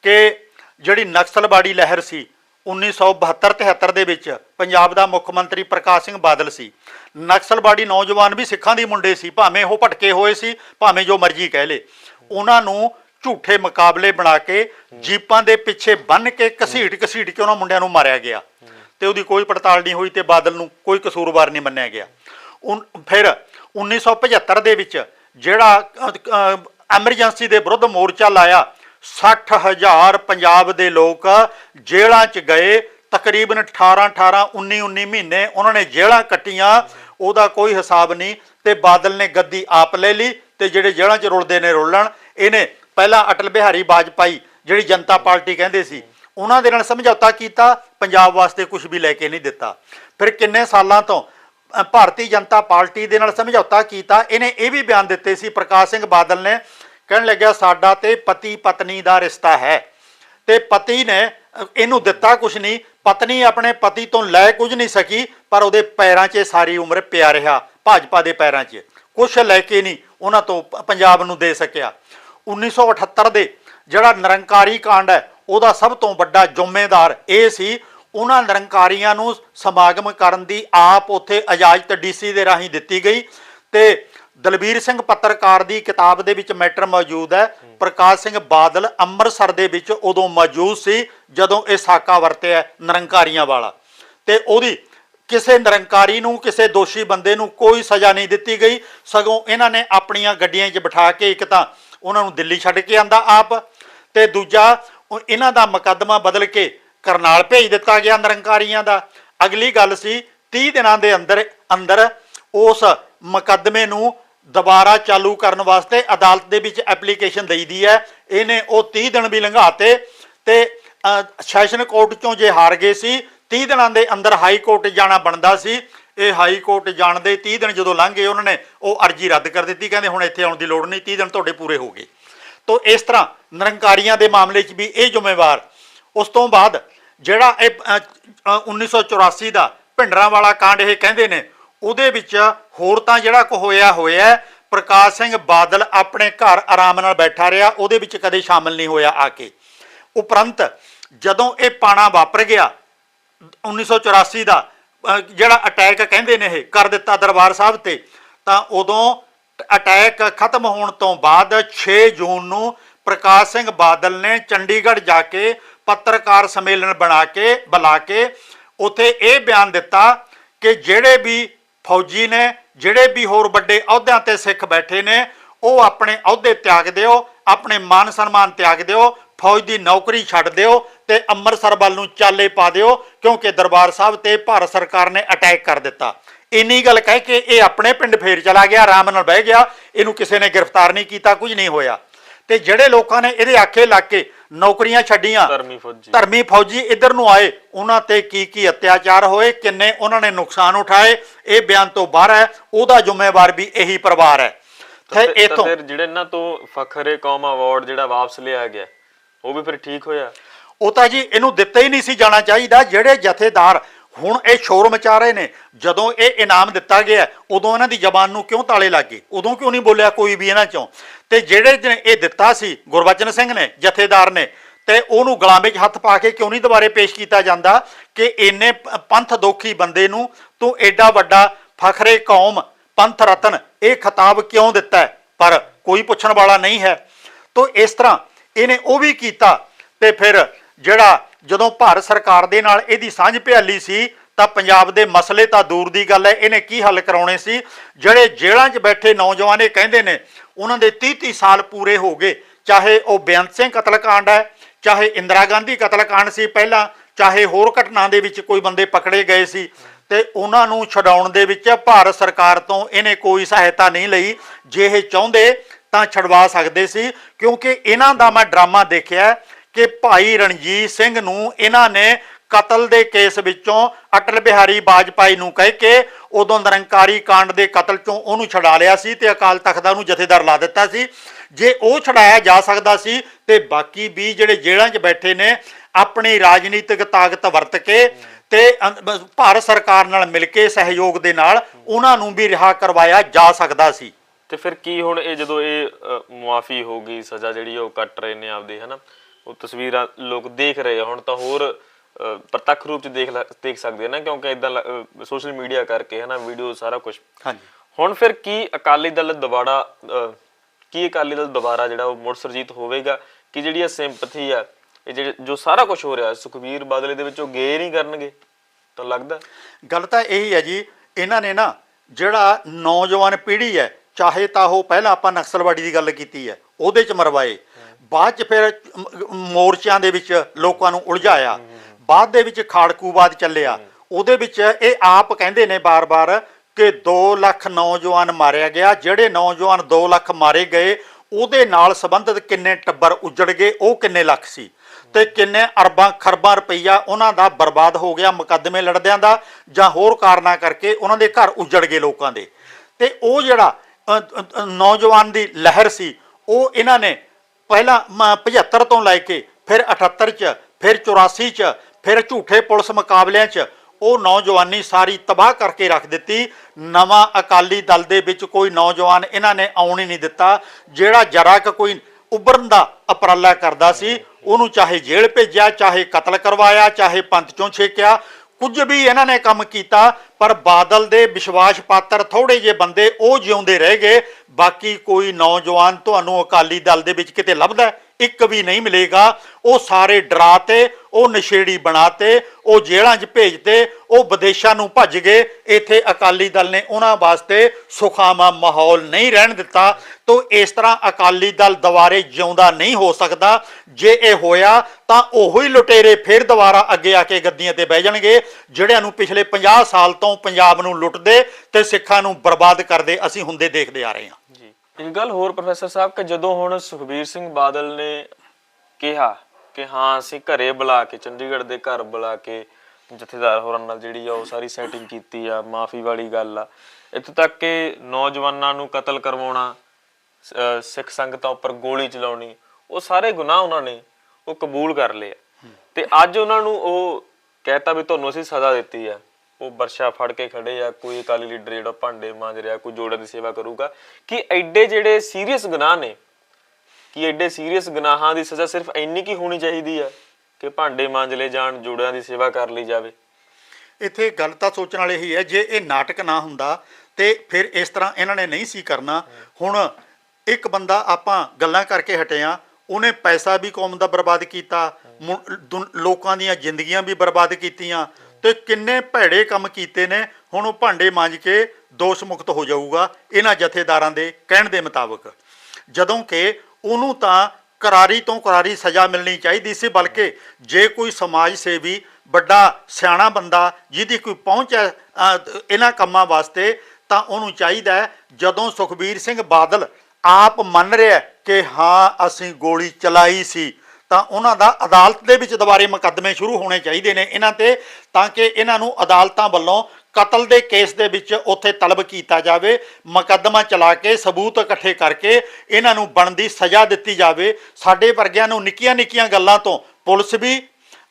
A: ਕਿ ਜਿਹੜੀ ਨਕਸਲਵਾੜੀ ਲਹਿਰ ਸੀ 1972-73 ਦੇ ਵਿੱਚ ਪੰਜਾਬ ਦਾ ਮੁੱਖ ਮੰਤਰੀ ਪ੍ਰਕਾਸ਼ ਸਿੰਘ ਬਾਦਲ ਸੀ। ਨਕਸਲਵਾੜੀ ਨੌਜਵਾਨ ਵੀ ਸਿੱਖਾਂ ਦੇ ਮੁੰਡੇ ਸੀ, ਭਾਵੇਂ ਉਹ ਭਟਕੇ ਹੋਏ ਸੀ, ਭਾਵੇਂ ਜੋ ਮਰਜ਼ੀ ਕਹਿ ਲੇ। ਉਹਨਾਂ ਨੂੰ ਝੂਠੇ ਮੁਕਾਬਲੇ ਬਣਾ ਕੇ ਜੀਪਾਂ ਦੇ ਪਿੱਛੇ ਬੰਨ ਕੇ ਘਸੀਟ ਘਸੀਟ ਕੇ ਉਹਨਾਂ ਮੁੰਡਿਆਂ ਨੂੰ ਮਾਰਿਆ ਗਿਆ। ਤੇ ਉਹਦੀ ਕੋਈ ਪੜਤਾਲ ਨਹੀਂ ਹੋਈ ਤੇ ਬਾਦਲ ਨੂੰ ਕੋਈ ਕਸੂਰਵਾਰ ਨਹੀਂ ਮੰਨਿਆ ਗਿਆ। ਉਨ- ਫਿਰ 1975 ਦੇ ਵਿੱਚ ਜਿਹੜਾ ਐਮਰਜੈਂਸੀ ਦੇ ਵਿਰੁੱਧ ਮੋਰਚਾ ਲਾਇਆ 60000 ਪੰਜਾਬ ਦੇ ਲੋਕ ਜੇਲ੍ਹਾਂ 'ਚ ਗਏ, ਤਕਰੀਬਨ 18 18 19 19 ਮਹੀਨੇ ਉਹਨਾਂ ਨੇ ਜੇਲ੍ਹਾਂ ਕੱਟੀਆਂ, ਉਹਦਾ ਕੋਈ ਹਿਸਾਬ ਨਹੀਂ, ਤੇ ਬਾਦਲ ਨੇ ਗੱਦੀ ਆਪ ਲੈ ਲਈ, ਤੇ ਜਿਹੜੇ ਜੇਲ੍ਹਾਂ 'ਚ ਰੁਲਦੇ ਨੇ ਰੁਲਣ, ਇਹਨੇ ਪਹਿਲਾਂ ਅਟਲ ਬਿਹਾਰੀ ਵਾਜਪਾਈ ਜਿਹੜੀ ਜਨਤਾ ਪਾਰਟੀ ਕਹਿੰਦੇ ਸੀ, ਉਹਨਾਂ ਦੇ ਨਾਲ ਸਮਝੌਤਾ ਕੀਤਾ, ਪੰਜਾਬ ਵਾਸਤੇ ਕੁਝ ਵੀ ਲੈ ਕੇ ਨਹੀਂ ਦਿੱਤਾ। ਫਿਰ ਕਿੰਨੇ ਸਾਲਾਂ ਤੋਂ ਅ, ਭਾਰਤੀ ਜਨਤਾ ਪਾਰਟੀ ਦੇ ਨਾਲ ਸਮਝੌਤਾ ਕੀਤਾ। ਇਹਨੇ ਇਹ ਵੀ ਬਿਆਨ ਦਿੱਤੇ ਸੀ ਪ੍ਰਕਾਸ਼ ਸਿੰਘ ਬਾਦਲ ਨੇ ਕਹਿਣ ਲੱਗਿਆ ਸਾਡਾ ਤੇ ਪਤੀ ਪਤਨੀ ਦਾ ਰਿਸ਼ਤਾ ਹੈ। ਤੇ ਪਤੀ ਨੇ ਅ, ਇਹਨੂੰ ਦਿੱਤਾ ਕੁਝ ਨਹੀਂ। ਪਤਨੀ ਆਪਣੇ ਪਤੀ ਤੋਂ ਲੈ ਕੁਝ ਨਹੀਂ ਸਕੀ ਪਰ ਉਹਦੇ ਪੈਰਾਂ 'ਚ ਸਾਰੀ ਉਮਰ ਪਿਆ ਰਿਹਾ ਭਾਜਪਾ ਦੇ ਪੈਰਾਂ 'ਚ। ਕੁਝ ਲੈ ਕੇ ਨਹੀਂ ਉਹਨਾਂ ਤੋਂ ਪ- ਪੰਜਾਬ ਨੂੰ ਦੇ ਸਕਿਆ। 1978 ਦੇ ਜਿਹੜਾ ਨਿਰੰਕਾਰੀ ਕਾਂਡ ਹੈ ਉਹਦਾ ਸਭ ਤੋਂ ਵੱਡਾ ਜ਼ਿੰਮੇਦਾਰ ਇਹ ਸੀ ਉਹਨਾਂ ਨਿਰੰਕਾਰੀਆਂ ਨੂੰ ਸਮਾਗਮ ਕਰਨ ਦੀ ਆਪ ਉੱਥੇ ਇਜਾਜ਼ਤ ਡੀਸੀ ਦੇ ਰਾਹੀਂ ਦਿੱਤੀ ਗਈ ਤੇ ਦਲਬੀਰ ਸਿੰਘ ਪੱਤਰਕਾਰ ਦੀ ਕਿਤਾਬ ਦੇ ਵਿੱਚ ਮੈਟਰ ਮੌਜੂਦ ਹੈ। ਪ੍ਰਕਾਸ਼ ਸਿੰਘ ਬਾਦਲ ਅੰਮ੍ਰਿਤਸਰ ਦੇ ਵਿੱਚ ਉਦੋਂ ਮੌਜੂਦ ਸੀ ਜਦੋਂ ਇਹ ਸਾਕਾ ਵਰਤਿਆ ਨਿਰੰਕਾਰੀਆਂ ਵਾਲਾ। ਤੇ ਉਹਦੀ ਕਿਸੇ ਨਿਰੰਕਾਰੀ ਨੂੰ, ਕਿਸੇ ਦੋਸ਼ੀ ਬੰਦੇ ਨੂੰ ਕੋਈ ਸਜ਼ਾ ਨਹੀਂ ਦਿੱਤੀ ਗਈ। ਸਗੋਂ ਇਹਨਾਂ ਨੇ ਆਪਣੀਆਂ ਗੱਡੀਆਂ 'ਚ ਬਿਠਾ ਕੇ ਇੱਕ ਤਾਂ ਉਹਨਾਂ ਨੂੰ ਦਿੱਲੀ ਛੱਡ ਕੇ ਆਂਦਾ ਆਪ ਤੇ ਦੂਜਾ ਇਹਨਾਂ ਦਾ ਮੁਕੱਦਮਾ ਬਦਲ ਕੇ ਕਰਨਾਲ ਭੇਜ ਦਿੱਤਾ ਗਿਆ ਨਿਰੰਕਾਰੀਆਂ ਦਾ। ਅਗਲੀ ਗੱਲ ਸੀ 30 ਦਿਨਾਂ ਦੇ ਅੰਦਰ ਅੰਦਰ ਉਸ ਮੁਕੱਦਮੇ ਨੂੰ ਦੁਬਾਰਾ ਚਾਲੂ ਕਰਨ ਵਾਸਤੇ ਅਦਾਲਤ ਦੇ ਵਿੱਚ ਐਪਲੀਕੇਸ਼ਨ ਦੇਈਦੀ ਹੈ। ਇਹਨੇ ਉਹ 30 ਦਿਨ ਵੀ ਲੰਘਾਤੇ ਤੇ ਸੈਸ਼ਨ ਕੋਰਟ ਚੋਂ ਜੇ ਹਾਰ ਗਏ ਸੀ 30 ਦਿਨਾਂ ਦੇ ਅੰਦਰ ਹਾਈ ਕੋਰਟ ਜਾਣਾ ਬਣਦਾ ਸੀ। ਇਹ ਹਾਈ ਕੋਰਟ ਜਾਣ ਦੇ 30 ਦਿਨ ਜਦੋਂ ਲੰਘ ਗਏ, ਉਹਨਾਂ ਨੇ ਉਹ ਅਰਜੀ ਰੱਦ ਕਰ ਦਿੱਤੀ। ਕਹਿੰਦੇ ਹੁਣ ਇੱਥੇ ਆਉਣ ਦੀ ਲੋੜ ਨਹੀਂ 30 ਦਿਨ ਤੁਹਾਡੇ ਪੂਰੇ ਹੋ ਗਏ। ਤੋ ਇਸ ਤਰ੍ਹਾਂ ਨਿਰੰਕਾਰੀਆਂ ਦੇ ਮਾਮਲੇ 'ਚ ਵੀ ਇਹ ਜ਼ਿੰਮੇਵਾਰ। ਉਸ ਤੋਂ ਬਾਅਦ ਜਿਹੜਾ ਇਹ ਅ, ਅ, 1984 ਦਾ ਭਿੰਡਰਾਂ ਵਾਲਾ ਕਾਂਡ ਇਹ ਕਹਿੰਦੇ ਨੇ ਉਹਦੇ ਵਿੱਚ ਹੋਰ ਤਾਂ ਜਿਹੜਾ ਕੋ ਹੋਇਆ ਹੋਇਆ ਹੈ, ਪ੍ਰਕਾਸ਼ ਸਿੰਘ ਬਾਦਲ ਆਪਣੇ ਘਰ ਆਰਾਮ ਨਾਲ ਬੈਠਾ ਰਿਹਾ ਉਹਦੇ ਵਿੱਚ ਕਦੇ ਸ਼ਾਮਲ ਨਹੀਂ ਹੋਇਆ ਆ ਕੇ। ਉਪਰੰਤ ਜਦੋਂ ਇਹ ਪਾਣਾ ਵਾਪਰ ਗਿਆ 1984 ਦਾ ਅਹ, ਜਿਹੜਾ ਅਟੈਕ ਕਹਿੰਦੇ ਨੇ ਇਹ ਕਰ ਦਿੱਤਾ ਦਰਬਾਰ ਸਾਹਿਬ ਤੇ ਤਾਂ ਉਦੋਂ ਅਟੈਕ ਖਤਮ ਹੋਣ ਤੋਂ ਬਾਅਦ 6 ਜੂਨ ਨੂੰ ਪ੍ਰਕਾਸ਼ ਸਿੰਘ ਬਾਦਲ ਨੇ ਚੰਡੀਗੜ੍ਹ ਜਾ ਕੇ ਪੱਤਰਕਾਰ ਸੰਮੇਲਨ ਬਣਾ ਕੇ, ਬੁਲਾ ਕੇ ਉਥੇ ਇਹ ਬਿਆਨ ਦਿੱਤਾ ਕਿ ਜਿਹੜੇ ਵੀ ਫੌਜੀ ਨੇ, ਜਿਹੜੇ ਵੀ ਹੋਰ ਵੱਡੇ ਅਹੁਦਿਆਂ ਤੇ ਸਿੱਖ ਬੈਠੇ ਨੇ, ਉਹ ਆਪਣੇ ਅਹੁਦੇ ਤਿਆਗ ਦਿਓ, ਆਪਣੇ ਮਾਨ ਸਨਮਾਨ ਤਿਆਗ ਦਿਓ, ਫੌਜ ਦੀ ਨੌਕਰੀ ਛੱਡ ਦਿਓ ਤੇ ਅੰਮ੍ਰਿਤਸਰ ਵੱਲ ਨੂੰ ਚਾਲੇ ਪਾ ਦਿਓ, ਕਿਉਂਕਿ ਦਰਬਾਰ ਸਾਹਿਬ ਤੇ ਭਾਰਤ ਸਰਕਾਰ ਨੇ ਅਟੈਕ ਕਰ ਦਿੱਤਾ। ਇੰਨੀ ਗੱਲ ਕਹਿ ਕੇ ਇਹ ਆਪਣੇ ਪਿੰਡ ਫੇਰ ਚਲਾ ਗਿਆ, ਆਰਾਮ ਨਾਲ ਬਹਿ ਗਿਆ, ਇਹਨੂੰ ਕਿਸੇ ਨੇ ਗ੍ਰਿਫਤਾਰ ਨਹੀਂ ਕੀਤਾ, ਕੁਝ ਨਹੀਂ ਹੋਇਆ। ਤੇ ਜਿਹੜੇ ਲੋਕਾਂ ਨੇ ਇਹਦੇ ਆਖੇ ਲੱਗ ਕੇ ਨੌਕਰੀਆਂ ਛੱਡੀਆਂ
B: ਧਰਮੀ ਫੌਜੀ।
A: ਧਰਮੀ ਫੌਜੀ ਇੱਧਰ ਨੂੰ ਆਏ ਉਹਨਾਂ ਤੇ ਕੀ ਕੀ ਅਤਿਆਚਾਰ ਹੋਏ ਕਿੰਨੇ ਉਹਨਾਂ ਨੇ ਨੁਕਸਾਨ ਉਠਾਏ ਇਹ ਬਿਆਨ ਤੋਂ ਬਾਹਰ ਹੈ ਉਹਦਾ ਜ਼ਿੰਮੇਵਾਰ ਵੀ ਇਹੀ ਪਰਿਵਾਰ ਹੈ। ਤੇ
B: ਤਾਂ
A: ਇਹ ਤੋਂ
B: ਫਿਰ ਜਿਹੜੇ ਇਹਨਾਂ ਤੋਂ ਫਖਰੇ ਕੌਮ ਅਵਾਰਡ ਜਿਹੜਾ ਵਾਪਸ ਲਿਆ ਗਿਆ ਉਹ ਵੀ ਫਿਰ ਠੀਕ ਹੋਇਆ?
A: ਉਹ ਤਾਂ ਜੀ ਇਹਨੂੰ ਦਿੱਤਾ ਹੀ ਨਹੀਂ ਸੀ ਜਾਣਾ ਚਾਹੀਦਾ ਜਿਹੜੇ ਜਥੇਦਾਰ ਹੁਣ ਇਹ ਸ਼ੋਰ ਮਚਾ ਰਹੇ ਨੇ, ਜਦੋਂ ਇਹ ਇਨਾਮ ਦਿੱਤਾ ਗਿਆ, ਉਦੋਂ ਇਹਨਾਂ ਦੀ ਜ਼ਬਾਨ ਨੂੰ ਕਿਉਂ ਤਾਲੇ ਲੱਗੇ? ਉਦੋਂ ਕਿਉਂ ਨਹੀਂ ਬੋਲਿਆ ਕੋਈ ਵੀ ਇਹਨਾਂ ਚੋਂ? ਤੇ ਜਿਹੜੇ ਨੇ ਇਹ ਦਿੱਤਾ ਸੀ, ਗੁਰਬਚਨ ਸਿੰਘ ਨੇ, ਜਥੇਦਾਰ ਨੇ, ਤੇ ਉਹਨੂੰ ਗਲਾਂ ਵਿੱਚ ਹੱਥ ਪਾ ਕੇ ਕਿਉਂ ਨਹੀਂ ਦੁਬਾਰੇ ਪੇਸ਼ ਕੀਤਾ ਜਾਂਦਾ ਕਿ ਇੰਨੇ ਪੰਥ ਦੋਖੀ ਬੰਦੇ ਨੂੰ ਤੂੰ ਐਡਾ ਵੱਡਾ ਫਖਰੇ ਕੌਮ, ਪੰਥ ਰਤਨ, ਇਹ ਖਿਤਾਬ ਕਿਉਂ ਦਿੱਤਾ ਪਰ ਕੋਈ ਪੁੱਛਣ ਵਾਲਾ ਨਹੀਂ ਹੈ। ਤੋ ਇਸ ਤਰ੍ਹਾਂ ਇਹਨੇ ਉਹ ਵੀ ਕੀਤਾ ਤੇ ਫਿਰ ਜਿਹੜਾ ਜਦੋਂ ਭਾਰਤ ਸਰਕਾਰ ਦੇ ਨਾਲ ਇਹਦੀ ਸਾਂਝ ਭਿਆਲੀ ਸੀ, ਤਾਂ ਪੰਜਾਬ ਦੇ ਮਸਲੇ ਤਾਂ ਦੂਰ ਦੀ ਗੱਲ ਹੈ। ਇਹਨੇ ਕੀ ਹੱਲ ਕਰਾਉਣੇ ਸੀ? ਜਿਹੜੇ ਜੇਲ੍ਹਾਂ 'ਚ ਬੈਠੇ ਨੌਜਵਾਨ ਇਹ ਕਹਿੰਦੇ ਨੇ, ਉਹਨਾਂ ਦੇ 30-30 ਸਾਲ ਪੂਰੇ ਹੋ ਗਏ। ਚਾਹੇ ਉਹ ਬੇਅੰਤ ਸਿੰਘ ਕਤਲਕਾਂਡ ਹੈ, ਚਾਹੇ ਇੰਦਰਾ ਗਾਂਧੀ ਕਤਲਕਾਂਡ ਸੀ ਪਹਿਲਾਂ, ਚਾਹੇ ਹੋਰ ਘਟਨਾ ਦੇ ਵਿੱਚ ਕੋਈ ਬੰਦੇ ਪਕੜੇ ਗਏ ਸੀ। ਤੇ ਉਹਨਾਂ ਨੂੰ ਛਡਾਉਣ ਦੇ ਵਿੱਚ ਭਾਰਤ ਸਰਕਾਰ ਤੋਂ ਇਹਨੇ ਕੋਈ ਸਹਾਇਤਾ ਨਹੀਂ ਲਈ। ਜੇ ਇਹ ਚਾਹੁੰਦੇ ਤਾਂ ਛਡਵਾ ਸਕਦੇ ਸੀ, ਕਿਉਂਕਿ ਇਹਨਾਂ ਦਾ ਮੈਂ ਡਰਾਮਾ ਦੇਖਿਆ। ਕਿ ਭਾਈ ਰਣਜੀਤ ਸਿੰਘ ਨੂੰ ਇਹਨਾਂ ਨੇ ਕਤਲ ਦੇ ਕੇਸ ਵਿੱਚੋਂ ਅਟਲ ਬਿਹਾਰੀ ਵਾਜਪਾਈ ਨੂੰ ਕਹਿ ਕੇ ਉਦੋਂ ਨਿਰੰਕਾਰੀ ਕਾਂਡ ਦੇ ਕਤਲ ਚੋਂ ਉਹਨੂੰ ਛਡਾ ਲਿਆ ਸੀ ਤੇ ਅਕਾਲ ਤਖਤ ਦਾ ਉਹਨੂੰ ਜਥੇਦਾਰ ਲਾ ਦਿੱਤਾ ਸੀ। ਜੇ ਉਹ ਛਡਾਇਆ ਜਾ ਸਕਦਾ ਸੀ ਤੇ ਬਾਕੀ ਵੀ ਜਿਹੜੇ ਜੇਲ੍ਹਾਂ 'ਚ ਬੈਠੇ ਨੇ ਆਪਣੀ ਰਾਜਨੀਤਿਕ ਤਾਕਤ ਵਰਤ ਕੇ ਤੇ ਭਾਰਤ ਸਰਕਾਰ ਨਾਲ ਮਿਲ ਕੇ ਸਹਿਯੋਗ ਦੇ ਨਾਲ ਉਹਨਾਂ ਨੂੰ ਵੀ ਰਿਹਾ ਕਰਵਾਇਆ ਜਾ ਸਕਦਾ ਸੀ।
B: ਤੇ ਫਿਰ ਕੀ ਹੁਣ ਇਹ ਜਦੋਂ ਇਹ ਅ, ਮੁਆਫੀ ਹੋ ਗਈ ਸਜ਼ਾ ਜਿਹੜੀ ਉਹ ਕੱਟ ਰਹੇ ਨੇ ਆਪਦੀ ਹਨਾ? ਉਹ ਤਸਵੀਰਾਂ ਲੋਕ ਦੇਖ ਰਹੇ ਆ। ਹੁਣ ਤਾਂ ਹੋਰ ਪ੍ਰਤੱਖ ਰੂਪ ਚ ਦੇਖ ਦੇਖ ਸਕਦੇ ਨਾ ਕਿਉਂਕਿ ਇਦਾਂ ਸੋਸ਼ਲ ਮੀਡੀਆ ਕਰਕੇ ਹਨਾ ਵੀਡੀਓ ਸਾਰਾ ਕੁਝ
A: ਹਾਂਜੀ।
B: ਹੁਣ ਫਿਰ ਕੀ ਅਕਾਲੀ ਦਲ ਦੁਬਾਰਾ ਕੀ ਅਕਾਲੀ ਦਲ ਦੁਬਾਰਾ ਜਿਹੜਾ ਉਹ ਮੁੜ ਸਰਜੀਤ ਹੋਵੇਗਾ? ਕਿ ਜਿਹੜੀ ਇਹ ਸਿੰਪਥੀ ਆ ਇਹ ਜਿਹੜੇ ਜੋ ਸਾਰਾ ਕੁਝ ਹੋ ਰਿਹਾ ਸੁਖਬੀਰ ਬਾਦਲ ਦੇ ਵਿੱਚ ਉਹ ਗੇ ਨਹੀਂ ਕਰਨਗੇ? ਤਾਂ ਲੱਗਦਾ?
A: ਗੱਲ ਤਾਂ ਇਹੀ ਹੈ ਜੀ ਇਹਨਾਂ ਨੇ ਨਾ ਜਿਹੜਾ ਨੌਜਵਾਨ ਪੀੜ੍ਹੀ ਹੈ ਚਾਹੇ ਤਾਂ ਉਹ ਪਹਿਲਾਂ ਆਪਾਂ ਨਕਸਲਵਾੜੀ ਦੀ ਗੱਲ ਕੀਤੀ ਹੈ ਉਹਦੇ ਚ ਮਰਵਾਏ। ਬਾਅਦ ਚ ਫਿਰ ਮੋਰਚਿਆਂ ਦੇ ਵਿੱਚ ਲੋਕਾਂ ਨੂੰ ਉਲਝਾਇਆ। ਬਾਅਦ ਦੇ ਵਿੱਚ ਖਾੜਕੂਵਾਦ ਚੱਲਿਆ। ਉਹਦੇ ਵਿੱਚ ਇਹ ਆਪ ਕਹਿੰਦੇ ਨੇ ਬਾਰ-ਬਾਰ ਕਿ 2 ਲੱਖ ਨੌਜਵਾਨ ਮਾਰਿਆ ਗਿਆ। ਜਿਹੜੇ ਨੌਜਵਾਨ 2 ਲੱਖ ਮਾਰੇ ਗਏ, ਉਹਦੇ ਨਾਲ ਸੰਬੰਧਿਤ ਕਿੰਨੇ ਟੱਬਰ ਉਜੜ ਗਏ, ਉਹ ਕਿੰਨੇ ਲੱਖ ਸੀ? ਤੇ ਕਿੰਨੇ ਅਰਬਾਂ, ਖਰਬਾਂ ਰੁਪਈਆ ਉਹਨਾਂ ਦਾ ਬਰਬਾਦ ਹੋ ਗਿਆ ਮੁਕੱਦਮੇ ਲੜਦਿਆਂ ਦਾ ਜਾਂ ਹੋਰ ਕਾਰਨਾਂ ਕਰਕੇ ਉਹਨਾਂ ਦੇ ਘਰ ਉਜੜ ਗਏ ਲੋਕਾਂ ਦੇ। ਤੇ ਉਹ ਜਿਹੜਾ ਨੌਜਵਾਨ ਦੀ ਲਹਿਰ ਸੀ, ਉਹ ਇਹਨਾਂ ਨੇ ਪਹਿਲਾਂ ਮ- 75 ਤੋਂ ਲੈ ਕੇ ਫਿਰ 78 ਚ, ਫਿਰ 84 ਚ, ਫਿਰ ਝੂਠੇ ਪੁਲਿਸ ਮੁਕਾਬਲਿਆਂ ਚ, ਉਹ ਨੌਜਵਾਨੀ ਸਾਰੀ ਤਬਾਹ ਕਰਕੇ ਰੱਖ ਦਿੱਤੀ। ਨਵਾਂ ਅਕਾਲੀ ਦਲ ਦੇ ਵਿੱਚ ਕੋਈ ਨੌਜਵਾਨ ਇਹਨਾਂ ਨੇ ਆਉਣ ਹੀ ਨਹੀਂ ਦਿੱਤਾ। ਜਿਹੜਾ ਜਰਾ ਕੁ ਕੋਈ ਉਭਰਨ ਦਾ ਉਪਰਾਲਾ ਕਰਦਾ ਸੀ, ਉਹਨੂੰ ਚਾਹੇ ਜੇਲ੍ਹ ਭੇਜਿਆ, ਚਾਹੇ ਕਤਲ ਕਰਵਾਇਆ, ਚਾਹੇ ਪੰਥ ਚੋਂ ਛੇਕਿਆ ਕੁਝ ਵੀ ਇਹਨਾਂ ਨੇ ਕੰਮ ਕੀਤਾ, ਪਰ ਬਾਦਲ ਦੇ ਵਿਸ਼ਵਾਸ ਪਾਤਰ ਥੋੜੇ ਜਿਹੇ ਬੰਦੇ ਉਹ ਜਿਉਂਦੇ ਰਹਿ ਗਏ। ਬਾਕੀ ਕੋਈ ਨੌਜਵਾਨ ਤੁਹਾਨੂੰ ਅਕਾਲੀ ਦਲ ਦੇ ਵਿੱਚ ਕਿਤੇ ਲੱਭਦਾ ਇੱਕ ਵੀ ਨਹੀਂ ਮਿਲੇਗਾ। ਉਹ ਸਾਰੇ ਡਰਾਤੇ ਉਹ ਨਸ਼ੇੜੀ ਬਣਾਤੇ ਉਹ ਜੇਲ੍ਹਾਂ 'ਚ ਭੇਜਤੇ ਉਹ ਵਿਦੇਸ਼ਾਂ ਨੂੰ ਭੱਜ ਗਏ। ਇੱਥੇ ਅਕਾਲੀ ਦਲ ਨੇ ਉਹਨਾਂ ਵਾਸਤੇ ਸੁਖਾਵਾ ਮਾਹੌਲ ਨਹੀਂ ਰਹਿਣ ਦਿੱਤਾ। ਤੋਂ ਇਸ ਤਰ੍ਹਾਂ ਅਕਾਲੀ ਦਲ ਦੁਬਾਰੇ ਜਿਉਂਦਾ ਨਹੀਂ ਹੋ ਸਕਦਾ। ਜੇ ਇਹ ਹੋਇਆ, ਤਾਂ ਉਹੀ ਲੁਟੇਰੇ ਫਿਰ ਦੁਬਾਰਾ ਅੱਗੇ ਆ ਕੇ ਗੱਦੀਆਂ ਤੇ ਬਹਿ ਜਾਣਗੇ, ਜਿਹੜਿਆਂ ਨੂੰ ਪਿਛਲੇ 50 ਸਾਲ ਤੋਂ ਪੰਜਾਬ ਨੂੰ ਲੁੱਟਦੇ ਤੇ ਸਿੱਖਾਂ ਨੂੰ ਬਰਬਾਦ ਕਰਦੇ ਅਸੀਂ ਹੁੰਦੇ ਦੇਖਦੇ ਆ ਰਹੇ ਹਾਂ।
B: ਜੀ, ਇੱਕ ਗੱਲ ਹੋਰ ਪ੍ਰੋਫੈਸਰ ਸਾਹਿਬ, ਕਿ ਜਦੋਂ ਹੁਣ ਸੁਖਬੀਰ ਸਿੰਘ ਬਾਦਲ ਨੇ ਕਿਹਾ ਕਿ ਹਾਂ, ਅਸੀਂ ਘਰੇ ਬੁਲਾ ਕੇ, ਚੰਡੀਗੜ੍ਹ ਦੇ ਘਰ ਬੁਲਾ ਕੇ ਜਥੇਦਾਰ ਹੋਰਾਂ ਨਾਲ ਜਿਹੜੀ ਆ ਉਹ ਸਾਰੀ ਸੈਟਿੰਗ ਕੀਤੀ ਆ, ਮਾਫੀ ਵਾਲੀ ਗੱਲ ਆ। ਇੱਥੋਂ ਤੱਕ ਕਿ ਨੌਜਵਾਨਾਂ ਨੂੰ ਕਤਲ ਕਰਵਾਉਣਾ ਸਿੱਖ ਸੰਗਤਾਂ ਉੱਪਰ ਗੋਲੀ ਚਲਾਉਣੀ, ਉਹ ਸਾਰੇ ਗੁਨਾਹ ਉਹਨਾਂ ਨੇ ਉਹ ਕਬੂਲ ਕਰ ਲਏ ਤੇ ਅੱਜ ਉਹਨਾਂ ਨੂੰ ਉਹ ਕਹਿਤਾ ਵੀ ਤੁਹਾਨੂੰ ਅਸੀਂ ਸਜ਼ਾ ਦਿੱਤੀ ਆ। ਉਹ ਵਰਸ਼ਾ ਫੜ ਕੇ ਖੜੇ ਆ, ਕੋਈ ਅਕਾਲੀ ਲੀਡਰ ਜਿਹੜਾ ਭਾਂਡੇ ਮਾਂਜ ਰਿਹਾ, ਕੋਈ ਜੋੜਾਂ ਦੀ ਸੇਵਾ ਕਰੂਗਾ। ਕਿ ਐਡੇ ਜਿਹੜੇ ਸੀਰੀਅਸ ਗੁਨਾਹ ਨੇ, ਕਿ ਐਡੇ ਸੀਰੀਅਸ ਗੁਨਾਹਾਂ ਦੀ ਸਜ਼ਾ ਸਿਰਫ ਇੰਨੀ ਕੀ ਹੋਣੀ ਚਾਹੀਦੀ ਆ ਕਿ ਭਾਂਡੇ ਮਾਂਜ ਲਏ ਜਾਣ, ਜੋੜਿਆਂ ਦੀ ਸੇਵਾ ਕਰ ਲਈ ਜਾਵੇ।
A: ਇੱਥੇ ਗੱਲ ਤਾਂ ਸੋਚਣ ਵਾਲੀ ਹੀ ਹੈ, ਜੇ ਇਹ ਨਾਟਕ ਨਾ ਹੁੰਦਾ ਤੇ ਫਿਰ ਇਸ ਤਰ੍ਹਾਂ ਇਹਨਾਂ ਨੇ ਨਹੀਂ ਸੀ ਕਰਨਾ। ਹੁਣ ਇੱਕ ਬੰਦਾ ਆਪਾਂ ਗੱਲਾਂ ਕਰਕੇ ਹਟਿਆ ਉਹਨੇ ਪੈਸਾ ਵੀ ਕੌਮ ਦਾ ਬਰਬਾਦ ਕੀਤਾ, ਮੁ- ਲੋਕਾਂ ਦੀਆਂ ਜ਼ਿੰਦਗੀਆਂ ਵੀ ਬਰਬਾਦ ਕੀਤੀਆਂ ਤੇ ਕਿੰਨੇ ਭੈੜੇ ਕੰਮ ਕੀਤੇ ਨੇ, ਹੁਣ ਉਹ ਭਾਂਡੇ ਮਾਂਜ ਕੇ ਦੋਸ਼ ਮੁਕਤ ਹੋ ਜਾਊਗਾ ਇਹਨਾਂ ਜਥੇਦਾਰਾਂ ਦੇ ਕਹਿਣ ਦੇ ਮੁਤਾਬਕ। ਜਦੋਂ ਕਿ ਉਹਨੂੰ ਤਾਂ ਕਰਾਰੀ ਤੋਂ ਕਰਾਰੀ ਸਜ਼ਾ ਮਿਲਣੀ ਚਾਹੀਦੀ ਸੀ ਬਲਕਿ ਜੇ ਕੋਈ ਸਮਾਜ ਸੇਵੀ ਵੱਡਾ ਸਿਆਣਾ ਬੰਦਾ ਜਿਹਦੀ ਕੋਈ ਪਹੁੰਚ ਹੈ ਅਹ, ਇਹਨਾਂ ਕੰਮਾਂ ਵਾਸਤੇ ਤਾਂ ਉਹਨੂੰ ਚਾਹੀਦਾ ਹੈ, ਜਦੋਂ ਸੁਖਬੀਰ ਸਿੰਘ ਬਾਦਲ ਆਪ ਮੰਨ ਰਿਹਾ ਹੈ ਕਿ ਹਾਂ ਅਸੀਂ ਗੋਲੀ ਚਲਾਈ ਸੀ ਤਾਂ ਉਹਨਾਂ ਦਾ ਅਦਾਲਤ ਦੇ ਵਿੱਚ ਦੁਬਾਰੇ ਮੁਕੱਦਮੇ ਸ਼ੁਰੂ ਹੋਣੇ ਚਾਹੀਦੇ ਨੇ। ਇਹਨਾਂ ਤੇ ਤਾਂ ਕਿ ਇਹਨਾਂ ਨੂੰ ਅਦਾਲਤਾਂ ਵੱਲੋਂ ਕਤਲ ਦੇ ਕੇਸ ਦੇ ਵਿੱਚ ਉੱਥੇ ਤਲਬ ਕੀਤਾ ਜਾਵੇ, ਮੁਕੱਦਮਾ ਚਲਾ ਕੇ, ਸਬੂਤ ਇਕੱਠੇ ਕਰਕੇ ਇਹਨਾਂ ਨੂੰ ਬਣਦੀ ਸਜ਼ਾ ਦਿੱਤੀ ਜਾਵੇ। ਸਾਡੇ ਵਰਗਿਆਂ ਨੂੰ ਨਿੱਕੀਆਂ ਨਿੱਕੀਆਂ ਗੱਲਾਂ ਤੋਂ ਪੁਲਿਸ ਵੀ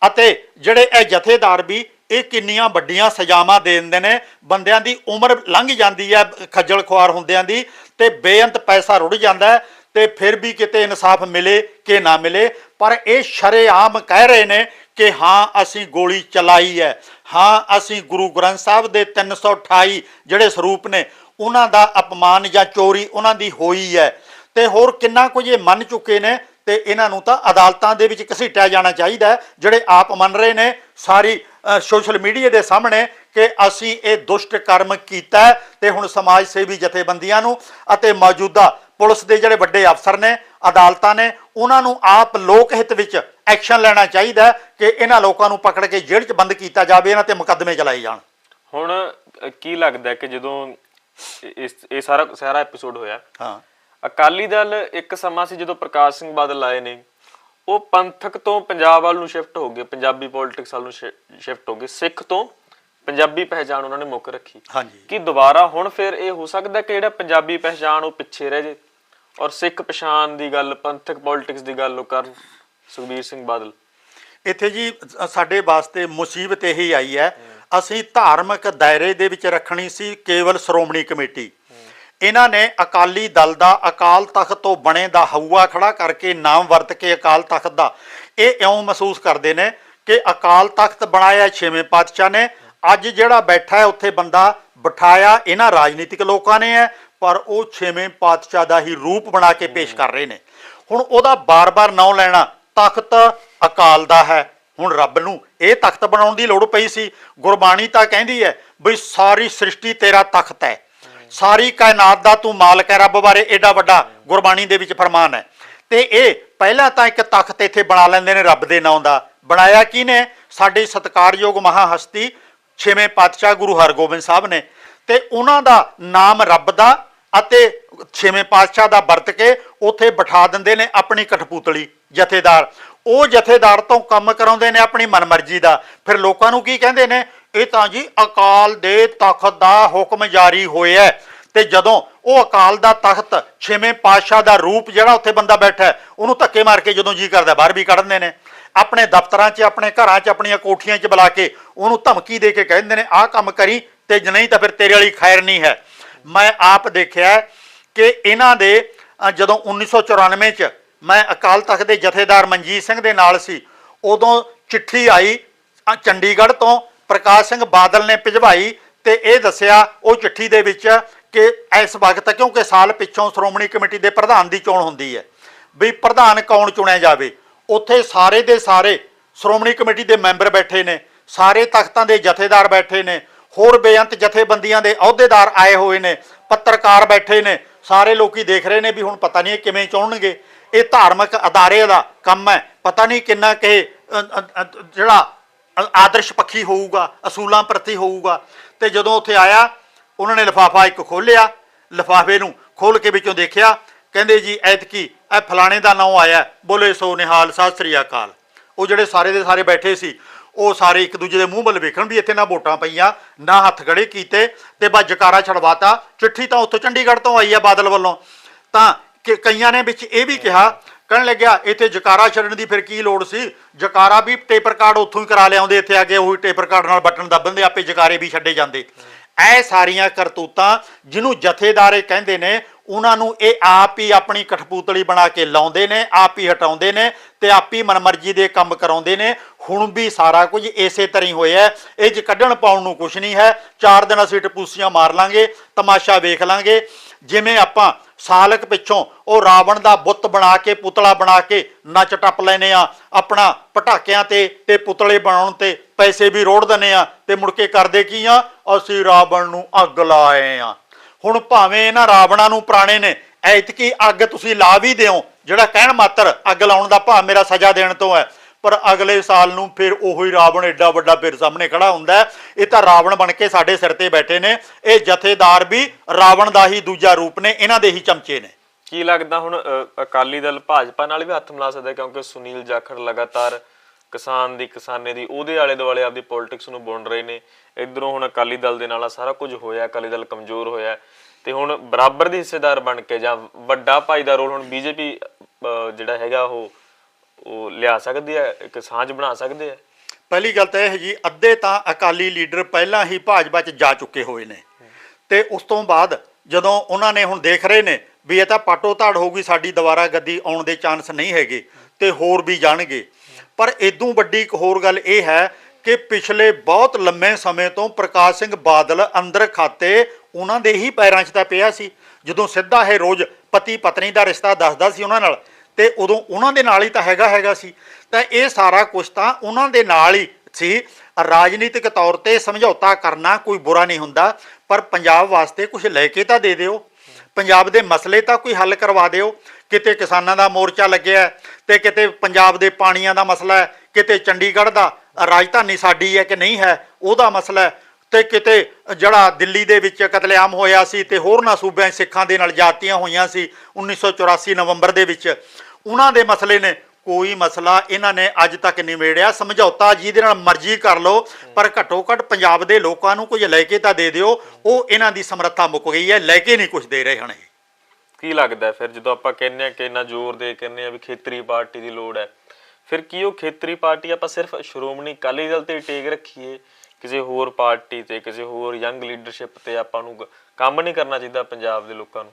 A: ਅਤੇ ਜਿਹੜੇ ਇਹ ਜਥੇਦਾਰ ਵੀ ਇਹ ਕਿੰਨੀਆਂ ਵੱਡੀਆਂ ਸਜ਼ਾਵਾਂ ਦੇ ਦਿੰਦੇ ਨੇ। ਬੰਦਿਆਂ ਦੀ ਉਮਰ ਲੰਘ ਜਾਂਦੀ ਹੈ, ਖੱਜਲ ਖੁਆਰ ਹੁੰਦਿਆਂ ਦੀ ਤੇ ਬੇਅੰਤ ਪੈਸਾ ਰੁੜ ਜਾਂਦਾ ਹੈ ਤੇ ਫਿਰ ਵੀ ਕਿਤੇ ਇਨਸਾਫ ਮਿਲੇ ਕਿ ਨਾ ਮਿਲੇ। ਪਰ ਇਹ ਸ਼ਰੇਆਮ ਕਹਿ ਰਹੇ ਨੇ ਕਿ ਹਾਂ, ਅਸੀਂ ਗੋਲੀ ਚਲਾਈ ਹੈ। ਹਾਂ, ਅਸੀਂ ਗੁਰੂ ਗ੍ਰੰਥ ਸਾਹਿਬ ਦੇ 328 ਜਿਹੜੇ ਸਰੂਪ ਨੇ, ਉਹਨਾਂ ਦਾ ਅਪਮਾਨ ਜਾਂ ਚੋਰੀ ਉਹਨਾਂ ਦੀ ਹੋਈ ਹੈ। ਤੇ ਹੋਰ ਕਿੰਨਾ ਕੁਝ ਇਹ ਮੰਨ ਚੁੱਕੇ ਨੇ, ਤੇ ਇਹਨਾਂ ਨੂੰ ਤਾਂ ਅਦਾਲਤਾਂ ਦੇ ਵਿੱਚ ਘਸੀਟਿਆ ਜਾਣਾ ਚਾਹੀਦਾ ਜਿਹੜੇ ਆਪ ਮੰਨ ਰਹੇ ਨੇ, ਸਾਰੀ ਸੋਸ਼ਲ ਮੀਡੀਆ ਦੇ ਸਾਹਮਣੇ ਕਿ ਅਸੀਂ ਇਹ ਦੁਸ਼ਟ ਕਰਮ ਕੀਤਾ ਹੈ ਤੇ ਹੁਣ ਸਮਾਜ ਸੇਵੀ ਜਥੇਬੰਦੀਆਂ ਨੂੰ ਅਤੇ ਮੌਜੂਦਾ ਪੁਲਿਸ ਦੇ ਜਿਹੜੇ ਵੱਡੇ ਅਫਸਰ ਨੇ, ਅਦਾਲਤਾਂ ਨੇ ਉਹਨਾਂ ਨੂੰ ਆਪ ਲੋਕ ਹਿੱਤ ਵਿੱਚ ਐਕਸ਼ਨ ਲੈਣਾ ਚਾਹੀਦਾ ਕਿ ਇਹਨਾਂ ਲੋਕਾਂ ਨੂੰ ਪਕੜ ਕੇ ਜੇਲ੍ਹ 'ਚ ਬੰਦ ਕੀਤਾ ਜਾਵੇ ਇਹਨਾਂ ਤੇ ਮੁਕੱਦਮੇ ਚਲਾਏ ਜਾਣ।
B: ਹੁਣ ਕੀ ਲੱਗਦਾ ਕਿ ਜਦੋਂ ਇਸ ਇਹ ਸਾਰਾ ਸਾਰਾ ਐਪੀਸੋਡ ਹੋਇਆ
A: ਹਾਂ।
B: ਅਕਾਲੀ ਦਲ ਇੱਕ ਸਮਾਂ ਸੀ ਜਦੋਂ ਪ੍ਰਕਾਸ਼ ਸਿੰਘ ਬਾਦਲ ਆਏ ਨੇ। ਉਹ ਪੰਥਕ ਤੋਂ ਪੰਜਾਬ ਵੱਲ ਨੂੰ ਸ਼ਿਫਟ ਹੋ ਗਏ ਪੰਜਾਬੀ ਪੋਲਿਟਿਕਸ ਵੱਲ ਨੂੰ ਸ਼ਿਫਟ ਹੋ ਗਏ। ਸਿੱਖ ਤੋਂ ਪੰਜਾਬੀ ਪਹਿਚਾਣ ਉਹਨਾਂ ਨੇ ਮੁੱਖ ਰੱਖੀ।
A: ਹਾਂਜੀ।
B: ਕੀ ਦੁਬਾਰਾ ਹੁਣ ਫਿਰ ਇਹ ਹੋ ਸਕਦਾ ਕਿ ਜਿਹੜਾ ਪੰਜਾਬੀ ਪਹਿਚਾਣ ਉਹ ਪਿੱਛੇ ਰਹਿ ਜੇ? ਔਰ ਸਿੱਖ ਪਛਾਣ ਦੀ ਗੱਲ, ਪੰਥਕ ਪੋਲਿਟਿਕਸ ਦੀ ਗੱਲ ਉਹ ਕਰਨ ਸੁਖਬੀਰ ਸਿੰਘ ਬਾਦਲ।
A: ਇੱਥੇ ਜੀ ਸਾਡੇ ਵਾਸਤੇ ਮੁਸੀਬਤ ਇਹੀ ਆਈ ਹੈ, ਅਸੀਂ ਧਾਰਮਿਕ ਦਾਇਰੇ ਦੇ ਵਿੱਚ ਰੱਖਣੀ ਸੀ, ਕੇਵਲ ਸ਼੍ਰੋਮਣੀ ਕਮੇਟੀ। ਇਹਨਾਂ ਨੇ ਅਕਾਲੀ ਦਲ ਦਾ ਅਕਾਲ ਤਖਤ ਤੋਂ ਬਣੇ ਦਾ ਹਊਆ ਖੜਾ ਕਰਕੇ ਨਾਮ ਵਰਤ ਕੇ ਅਕਾਲ ਤਖਤ ਦਾ। ਇਹ ਇਉਂ ਮਹਿਸੂਸ ਕਰਦੇ ਨੇ ਕਿ ਅਕਾਲ ਤਖਤ ਬਣਾਇਆ ਛੇਵੇਂ ਪਾਤਸ਼ਾਹ ਨੇ, ਅੱਜ ਜਿਹੜਾ ਬੈਠਾ ਹੈ, ਉੱਥੇ ਬੰਦਾ ਬਿਠਾਇਆ, ਇਹਨਾਂ ਰਾਜਨੀਤਿਕ ਲੋਕਾਂ ਨੇ ਹੈ ਪਰ ਉਹ ਛੇਵੇਂ ਪਾਤਸ਼ਾਹ ਦਾ ਹੀ ਰੂਪ ਬਣਾ ਕੇ ਪੇਸ਼ ਕਰ ਰਹੇ ਨੇ। ਹੁਣ ਉਹਦਾ ਬਾਰ-ਬਾਰ ਨਾਂ ਲੈਣਾ ਤਖਤ ਅਕਾਲ ਦਾ ਹੈ। ਹੁਣ ਰੱਬ ਨੂੰ ਇਹ ਤਖਤ ਬਣਾਉਣ ਦੀ ਲੋੜ ਪਈ ਸੀ। ਗੁਰਬਾਣੀ ਤਾਂ ਕਹਿੰਦੀ ਹੈ ਬਈ ਸਾਰੀ ਸ੍ਰਿਸ਼ਟੀ ਤੇਰਾ ਤਖਤ ਹੈ। ਸਾਰੀ ਕਾਇਨਾਤ ਦਾ ਤੂੰ ਮਾਲਕ ਹੈ ਰੱਬ ਬਾਰੇ, ਏਡਾ ਵੱਡਾ ਗੁਰਬਾਣੀ ਦੇ ਵਿੱਚ ਫਰਮਾਨ ਹੈ। ਤੇ ਇਹ ਪਹਿਲਾਂ ਤਾਂ ਇੱਕ ਤਖਤ ਇੱਥੇ ਬਣਾ ਲੈਂਦੇ ਨੇ ਰੱਬ ਦੇ ਨਾਂ ਦਾ। ਬਣਾਇਆ ਕਿਹਨੇ ਸਾਡੇ ਸਤਿਕਾਰਯੋਗ ਮਹਾਹਸਤੀ ਛੇਵੇਂ ਪਾਤਸ਼ਾਹ ਗੁਰੂ ਹਰਗੋਬਿੰਦ ਸਾਹਿਬ ਨੇ। ਤੇ ਉਹਨਾਂ ਦਾ ਨਾਮ ਰੱਬ ਦਾ ਅਤੇ ਛੇਵੇਂ ਪਾਤਸ਼ਾਹ ਦਾ ਵਰਤ ਕੇ ਉੱਥੇ ਬਿਠਾ ਦਿੰਦੇ ਨੇ ਆਪਣੀ ਕਠਪੂਤਲੀ ਜਥੇਦਾਰ। ਉਹ ਜਥੇਦਾਰ ਤੋਂ ਕੰਮ ਕਰਾਉਂਦੇ ਨੇ ਆਪਣੀ ਮਨਮਰਜ਼ੀ ਦਾ। ਫਿਰ ਲੋਕਾਂ ਨੂੰ ਕੀ ਕਹਿੰਦੇ ਨੇ? ਇਹ ਤਾਂ ਜੀ ਅਕਾਲ ਦੇ ਤਖਤ ਦਾ ਹੁਕਮ ਜਾਰੀ ਹੋਇਆ ਤੇ ਜਦੋਂ ਉਹ ਅਕਾਲ ਦਾ ਤਖਤ ਛੇਵੇਂ ਪਾਤਸ਼ਾਹ ਦਾ ਰੂਪ ਜਿਹੜਾ ਉੱਥੇ ਬੰਦਾ ਬੈਠਾ ਉਹਨੂੰ ਧੱਕੇ ਮਾਰ ਕੇ ਜਦੋਂ ਜੀ ਕਰਦਾ, ਬਾਹਰ ਵੀ ਕੱਢਦੇ ਨੇ। ਆਪਣੇ ਦਫ਼ਤਰਾਂ 'ਚ, ਆਪਣੇ ਘਰਾਂ 'ਚ, ਆਪਣੀਆਂ ਕੋਠੀਆਂ 'ਚ ਬੁਲਾ ਕੇ ਉਹਨੂੰ ਧਮਕੀ ਦੇ ਕੇ ਕਹਿੰਦੇ ਨੇ, ਆਹ ਕੰਮ ਕਰੀ ਤੇ ਨਹੀਂ ਤਾਂ ਫਿਰ ਤੇਰੇ ਵਾਲੀ ਖੈਰ ਨਹੀਂ ਹੈ। ਮੈਂ ਆਪ ਦੇਖਿਆ ਕਿ ਇਹਨਾਂ ਦੇ ਅ, ਜਦੋਂ 1994 ਚ ਮੈਂ ਅਕਾਲ ਤਖਤ ਦੇ ਜਥੇਦਾਰ ਮਨਜੀਤ ਸਿੰਘ ਦੇ ਨਾਲ ਸੀ ਉਦੋਂ ਚਿੱਠੀ ਆਈ ਚੰਡੀਗੜ੍ਹ ਤੋਂ ਪ੍ਰਕਾਸ਼ ਸਿੰਘ ਬਾਦਲ ਨੇ ਭਿਜਵਾਈ ਤੇ ਇਹ ਦੱਸਿਆ ਉਹ ਚਿੱਠੀ ਦੇ ਵਿੱਚ ਕਿ ਇਸ ਵਕਤ ਕਿਉਂਕਿ ਸਾਲ ਪਿੱਛੋਂ ਸ਼੍ਰੋਮਣੀ ਕਮੇਟੀ ਦੇ ਪ੍ਰਧਾਨ ਦੀ ਚੋਣ ਹੁੰਦੀ ਹੈ ਵੀ ਪ੍ਰਧਾਨ ਕੌਣ ਚੁਣਿਆ ਜਾਵੇ? ਉੱਥੇ ਸਾਰੇ ਦੇ ਸਾਰੇ ਸ਼੍ਰੋਮਣੀ ਕਮੇਟੀ ਦੇ ਮੈਂਬਰ ਬੈਠੇ ਨੇ ਸਾਰੇ ਤਖਤਾਂ ਦੇ ਜਥੇਦਾਰ ਬੈਠੇ ਨੇ ਹੋਰ ਬੇਅੰਤ ਜਥੇਬੰਦੀਆਂ ਦੇ ਅਹੁਦੇਦਾਰ ਆਏ ਹੋਏ ਨੇ, ਪੱਤਰਕਾਰ ਬੈਠੇ ਨੇ, ਸਾਰੇ ਲੋਕੀ ਦੇਖ ਰਹੇ ਨੇ ਵੀ ਹੁਣ ਪਤਾ ਨਹੀਂ ਕਿਵੇਂ ਚੁਣਨਗੇ। ਇਹ ਧਾਰਮਿਕ ਅਦਾਰੇ ਦਾ ਕੰਮ ਹੈ, ਪਤਾ ਨਹੀਂ ਕਿੰਨਾ ਕਿ ਜਿਹੜਾ ਆਦਰਸ਼ ਪੱਖੀ ਹੋਊਗਾ, ਅਸੂਲਾਂ ਪ੍ਰਤੀ ਹੋਊਗਾ। ਤੇ ਜਦੋਂ ਉੱਥੇ ਆਇਆ, ਉਹਨਾਂ ਨੇ ਲਿਫਾਫਾ ਇੱਕ ਖੋਲ੍ਹਿਆ, ਲਿਫਾਫੇ ਨੂੰ ਖੋਲ ਕੇ ਵਿੱਚੋਂ ਦੇਖਿਆ, ਕਹਿੰਦੇ ਜੀ ਐਤਕੀ ਇਹ ਫਲਾਣੇ ਦਾ ਨਾਮ ਆਇਆ, ਬੋਲੇ ਸੋ ਨਿਹਾਲ, ਸਤਿ ਸ੍ਰੀ ਅਕਾਲ। ਉਹ ਜਿਹੜੇ ਸਾਰੇ ਦੇ ਸਾਰੇ ਬੈਠੇ ਸੀ ਉਹ ਸਾਰੇ ਇੱਕ ਦੂਜੇ ਦੇ ਮੂੰਹ ਵੱਲ ਵੇਖਣ ਵੀ ਇੱਥੇ ਨਾ ਵੋਟਾਂ ਪਈਆਂ, ਨਾ ਹੱਥ ਖੜੇ ਕੀਤੇ ਤੇ ਬਸ ਜਕਾਰਾ ਛੜਵਾਤਾ। ਚਿੱਠੀ ਤਾਂ ਉੱਥੋਂ ਚੰਡੀਗੜ੍ਹ ਤੋਂ ਆਈ ਆ ਬਾਦਲ ਵੱਲੋਂ। ਤਾਂ ਕਿ ਕਈਆਂ ਨੇ ਵਿੱਚ ਇਹ ਵੀ ਕਿਹਾ, ਕਹਿਣ ਲੱਗਿਆ, ਇੱਥੇ ਜਕਾਰਾ ਛੱਡਣ ਦੀ ਫਿਰ ਕੀ ਲੋੜ ਸੀ? ਜਕਾਰਾ ਵੀ ਟੇਪਰ ਕਾਰਡ ਉੱਥੋਂ ਹੀ ਕਰਾ ਲਿਆਉਂਦੇ, ਇੱਥੇ ਆ ਕੇ ਉਹੀ ਟੇਪਰ ਕਾਰਡ ਨਾਲ ਬਟਨ ਦੱਬਣ ਦੇ ਆਪੇ ਜਕਾਰੇ ਵੀ ਛੱਡੇ ਜਾਂਦੇ। ਇਹ ਸਾਰੀਆਂ ਕਰਤੂਤਾਂ, ਜਿਹਨੂੰ ਜਥੇਦਾਰੇ ਕਹਿੰਦੇ ਨੇ ਉਹਨਾਂ ਨੂੰ ਇਹ ਆਪ ਹੀ ਆਪਣੀ ਕਠਪੂਤਲੀ ਬਣਾ ਕੇ ਲਾਉਂਦੇ ਨੇ, ਆਪ ਹੀ ਹਟਾਉਂਦੇ ਨੇ ਤੇ ਆਪ ਹੀ ਮਨਮਰਜ਼ੀ ਦੇ ਕੰਮ ਕਰਾਉਂਦੇ ਨੇ। ਹੁਣ ਵੀ ਸਾਰਾ ਕੁਝ ਇਸੇ ਤਰ੍ਹਾਂ ਹੀ ਹੋਇਆ ਇਹ ਚ ਕੱਢਣ ਪਾਉਣ ਨੂੰ ਕੁਝ ਨਹੀਂ ਹੈ। ਚਾਰ ਦਿਨ ਅਸੀਂ ਟਪੂਸੀਆਂ ਮਾਰ ਲਾਂਗੇ, ਤਮਾਸ਼ਾ ਵੇਖ ਲਾਂਗੇ। ਜਿਵੇਂ ਆਪਾਂ ਸਾਲਕ ਪਿੱਛੋਂ ਉਹ ਰਾਵਣ ਦਾ ਬੁੱਤ ਬਣਾ ਕੇ, ਪੁਤਲਾ ਬਣਾ ਕੇ ਨੱਚ ਟੱਪ ਲੈਨੇ ਆ ਆਪਣਾ ਪਟਾਕਿਆਂ ਤੇ ਤੇ ਪੁਤਲੇ ਬਣਾਉਣ ਤੇ ਪੈਸੇ ਵੀ ਰੋੜ ਦਿੰਨੇ ਆ ਤੇ ਮੁੜ ਕੇ ਕਰਦੇ ਕੀ ਆ ਅਸੀਂ ਰਾਵਣ ਨੂੰ ਅੱਗ ਲਾਏ ਆ ਹੁਣ ਭਾਵੇਂ ਇਹਨਾਂ ਰਾਵਣਾਂ ਨੂੰ ਪੁਰਾਣੇ ਨੇ, ਐਤਕੀ ਅੱਗ ਤੁਸੀਂ ਲਾ ਵੀ ਦਿਓ, ਜਿਹੜਾ ਕਹਿਣ ਮਾਤਰ ਅੱਗ ਲਾਉਣ ਦਾ ਭਾਵ ਮੇਰਾ ਸਜ਼ਾ ਦੇਣ ਤੋਂ ਹੈ। ਪਰ ਅਗਲੇ ਸਾਲ ਨੂੰ ਫਿਰ ਉਹੋ ਹੀ ਰਾਵਣ ਐਡਾ ਵੱਡਾ ਫਿਰ ਸਾਹਮਣੇ ਖੜਾ ਹੁੰਦਾ ਹੈ। ਇਹ ਤਾਂ ਰਾਵਣ ਬਣ ਕੇ ਸਾਡੇ ਸਿਰ ਤੇ ਬੈਠੇ ਨੇ। ਇਹ ਜਥੇਦਾਰ ਵੀ ਰਾਵਣ ਦਾ ਹੀ ਦੂਜਾ ਰੂਪ ਨੇ, ਇਹਨਾਂ ਦੇ ਹੀ ਚਮਚੇ ਨੇ।
B: ਕੀ ਲੱਗਦਾ ਹੁਣ ਅਕਾਲੀ ਦਲ ਭਾਜਪਾ ਨਾਲ ਵੀ ਹੱਥ ਮਿਲਾ ਸਕਦਾ ਕਿਉਂਕਿ ਸੁਨੀਲ ਜਾਖੜ ਲਗਾਤਾਰ ਕਿਸਾਨ ਦੀ, ਕਿਸਾਨੇ ਦੀ, ਉਹਦੇ ਆਲੇ ਦੁਆਲੇ ਆਪਦੀ ਪੋਲਿਟਿਕਸ ਨੂੰ ਬੁਣ ਰਹੇ ਨੇ। ਇਧਰੋਂ ਹੁਣ ਅਕਾਲੀ ਦਲ ਦੇ ਨਾਲ ਸਾਰਾ ਕੁਝ ਹੋਇਆ, ਅਕਾਲੀ ਦਲ ਕਮਜ਼ੋਰ ਹੋਇਆ। ਤੇ ਹੁਣ ਬਰਾਬਰ ਦੇ ਹਿੱਸੇਦਾਰ ਬਣ ਕੇ ਜਾਂ ਵੱਡਾ ਭਾਈ ਦਾ ਰੋਲ ਹੁਣ ਬੀਜੇਪੀ ਜਿਹੜਾ ਹੈਗਾ ਉਹ ਉਹ ਲਿਆ ਸਕਦੀ ਹੈ ਇੱਕ ਸਾਂਝ ਬਣਾ ਸਕਦੇ ਆ?
A: ਪਹਿਲੀ ਗੱਲ ਤਾਂ ਇਹ ਹੈ ਜੀ, ਅੱਧੇ ਤਾਂ ਅਕਾਲੀ ਲੀਡਰ ਪਹਿਲਾਂ ਹੀ ਭਾਜਪਾ 'ਚ ਜਾ ਚੁੱਕੇ ਹੋਏ ਨੇ। ਤੇ ਉਸ ਤੋਂ ਬਾਅਦ ਜਦੋਂ ਉਹਨਾਂ ਨੇ ਹੁਣ ਦੇਖ ਰਹੇ ਨੇ ਵੀ ਇਹ ਤਾਂ ਪਾਟੋ ਧਾੜ ਹੋਊਗੀ, ਸਾਡੀ ਦੁਬਾਰਾ ਗੱਦੀ ਆਉਣ ਦੇ ਚਾਂਸ ਨਹੀਂ ਹੈਗੇ ਤੇ ਹੋਰ ਵੀ ਜਾਣਗੇ। ਪਰ ਇਦੋਂ ਵੱਡੀ ਇੱਕ ਹੋਰ ਗੱਲ ਇਹ ਹੈ ਕਿ ਪਿਛਲੇ ਬਹੁਤ ਲੰਮੇ ਸਮੇਂ ਤੋਂ ਪ੍ਰਕਾਸ਼ ਸਿੰਘ ਬਾਦਲ ਅੰਦਰ ਖਾਤੇ ਉਹਨਾਂ ਦੇ ਹੀ ਪੈਰਾਂ 'ਚ ਤਾਂ ਪਿਆ ਸੀ। ਜਦੋਂ ਸਿੱਧਾ ਇਹ ਰੋਜ਼ ਪਤੀ ਪਤਨੀ ਦਾ ਰਿਸ਼ਤਾ ਦੱਸਦਾ ਸੀ ਉਹਨਾਂ ਨਾਲ, ਤੇ ਉਦੋਂ ਉਹਨਾਂ ਦੇ ਨਾਲ ਹੀ ਤਾਂ ਹੈਗਾ ਹੈਗਾ ਸੀ। ਤਾਂ ਇਹ ਸਾਰਾ ਕੁਝ ਤਾਂ ਉਹਨਾਂ ਦੇ ਨਾਲ ਹੀ ਸੀ। ਰਾਜਨੀਤਿਕ ਤੌਰ ਤੇ ਸਮਝੌਤਾ ਕਰਨਾ ਕੋਈ ਬੁਰਾ ਨਹੀਂ ਹੁੰਦਾ, ਪਰ ਪੰਜਾਬ ਵਾਸਤੇ ਕੁਝ ਲੈ ਕੇ ਤਾਂ ਦੇ ਦਿਓ। ਪੰਜਾਬ ਦੇ ਮਸਲੇ ਤਾਂ ਕੋਈ ਹੱਲ ਕਰਵਾ ਦਿਓ। ਕਿਤੇ ਕਿਸਾਨਾਂ ਦਾ ਮੋਰਚਾ ਲੱਗਿਆ ਹੈ, ਤੇ ਕਿਤੇ ਪੰਜਾਬ ਦੇ ਪਾਣੀਆਂ ਦਾ ਮਸਲਾ ਹੈ ਕਿਤੇ ਚੰਡੀਗੜ੍ਹ ਦਾ ਰਾਜਧਾਨੀ ਸਾਡੀ ਹੈ ਕਿ ਨਹੀਂ ਹੈ ਉਹਦਾ ਮਸਲਾ ਹੈ। ਤੇ ਕਿਤੇ ਜਿਹੜਾ ਦਿੱਲੀ ਦੇ ਵਿੱਚ ਕਤਲੇਆਮ ਹੋਇਆ ਸੀ ਤੇ ਹੋਰਨਾਂ ਸੂਬਿਆਂ ਸਿੱਖਾਂ ਦੇ ਨਾਲ ਜਾਤੀਆਂ ਹੋਈਆਂ ਸੀ 1984 ਨਵੰਬਰ ਦੇ ਵਿੱਚ ਉਹਨਾਂ ਦੇ ਮਸਲੇ ਨੇ ਕੋਈ ਮਸਲਾ ਇਹਨਾਂ ਨੇ ਅੱਜ ਤੱਕ ਨਹੀਂ ਮੇੜਿਆ ਸਮਝੌਤਾ ਜਿਹਦੇ ਨਾਲ ਮਰਜ਼ੀ ਕਰ ਲਓ ਪਰ ਘੱਟੋ ਘੱਟ ਪੰਜਾਬ ਦੇ ਲੋਕਾਂ ਨੂੰ ਕੁਝ ਲੈ ਕੇ ਤਾਂ ਦੇ ਦਿਓ ਉਹ ਇਹਨਾਂ ਦੀ ਸਮਰੱਥਾ ਮੁੱਕ ਗਈ ਹੈ ਲੈ ਕੇ ਨਹੀਂ ਕੁਝ ਦੇ ਰਹੇ ਹਨ ਇਹ
B: ਕੀ ਲੱਗਦਾ ਫਿਰ ਜਦੋਂ ਆਪਾਂ ਕਹਿੰਦੇ ਆ ਕਿ ਇੰਨਾ ਜ਼ੋਰ ਦੇ ਕਹਿੰਦੇ ਆ ਵੀ ਖੇਤਰੀ ਪਾਰਟੀ ਦੀ ਲੋੜ ਹੈ, ਫਿਰ ਕੀ ਉਹ ਖੇਤਰੀ ਪਾਰਟੀ ਆਪਾਂ ਸਿਰਫ ਸ਼੍ਰੋਮਣੀ ਅਕਾਲੀ ਦਲ ਤੇ ਹੀ ਟੇਕ ਰੱਖੀਏ? ਕਿਸੇ ਹੋਰ ਪਾਰਟੀ ਤੇ, ਕਿਸੇ ਹੋਰ ਯੰਗ ਲੀਡਰਸ਼ਿਪ ਤੇ ਆਪਾਂ ਨੂੰ ਕੰਮ ਨਹੀਂ ਕਰਨਾ ਚਾਹੀਦਾ ਪੰਜਾਬ ਦੇ ਲੋਕਾਂ ਨੂੰ?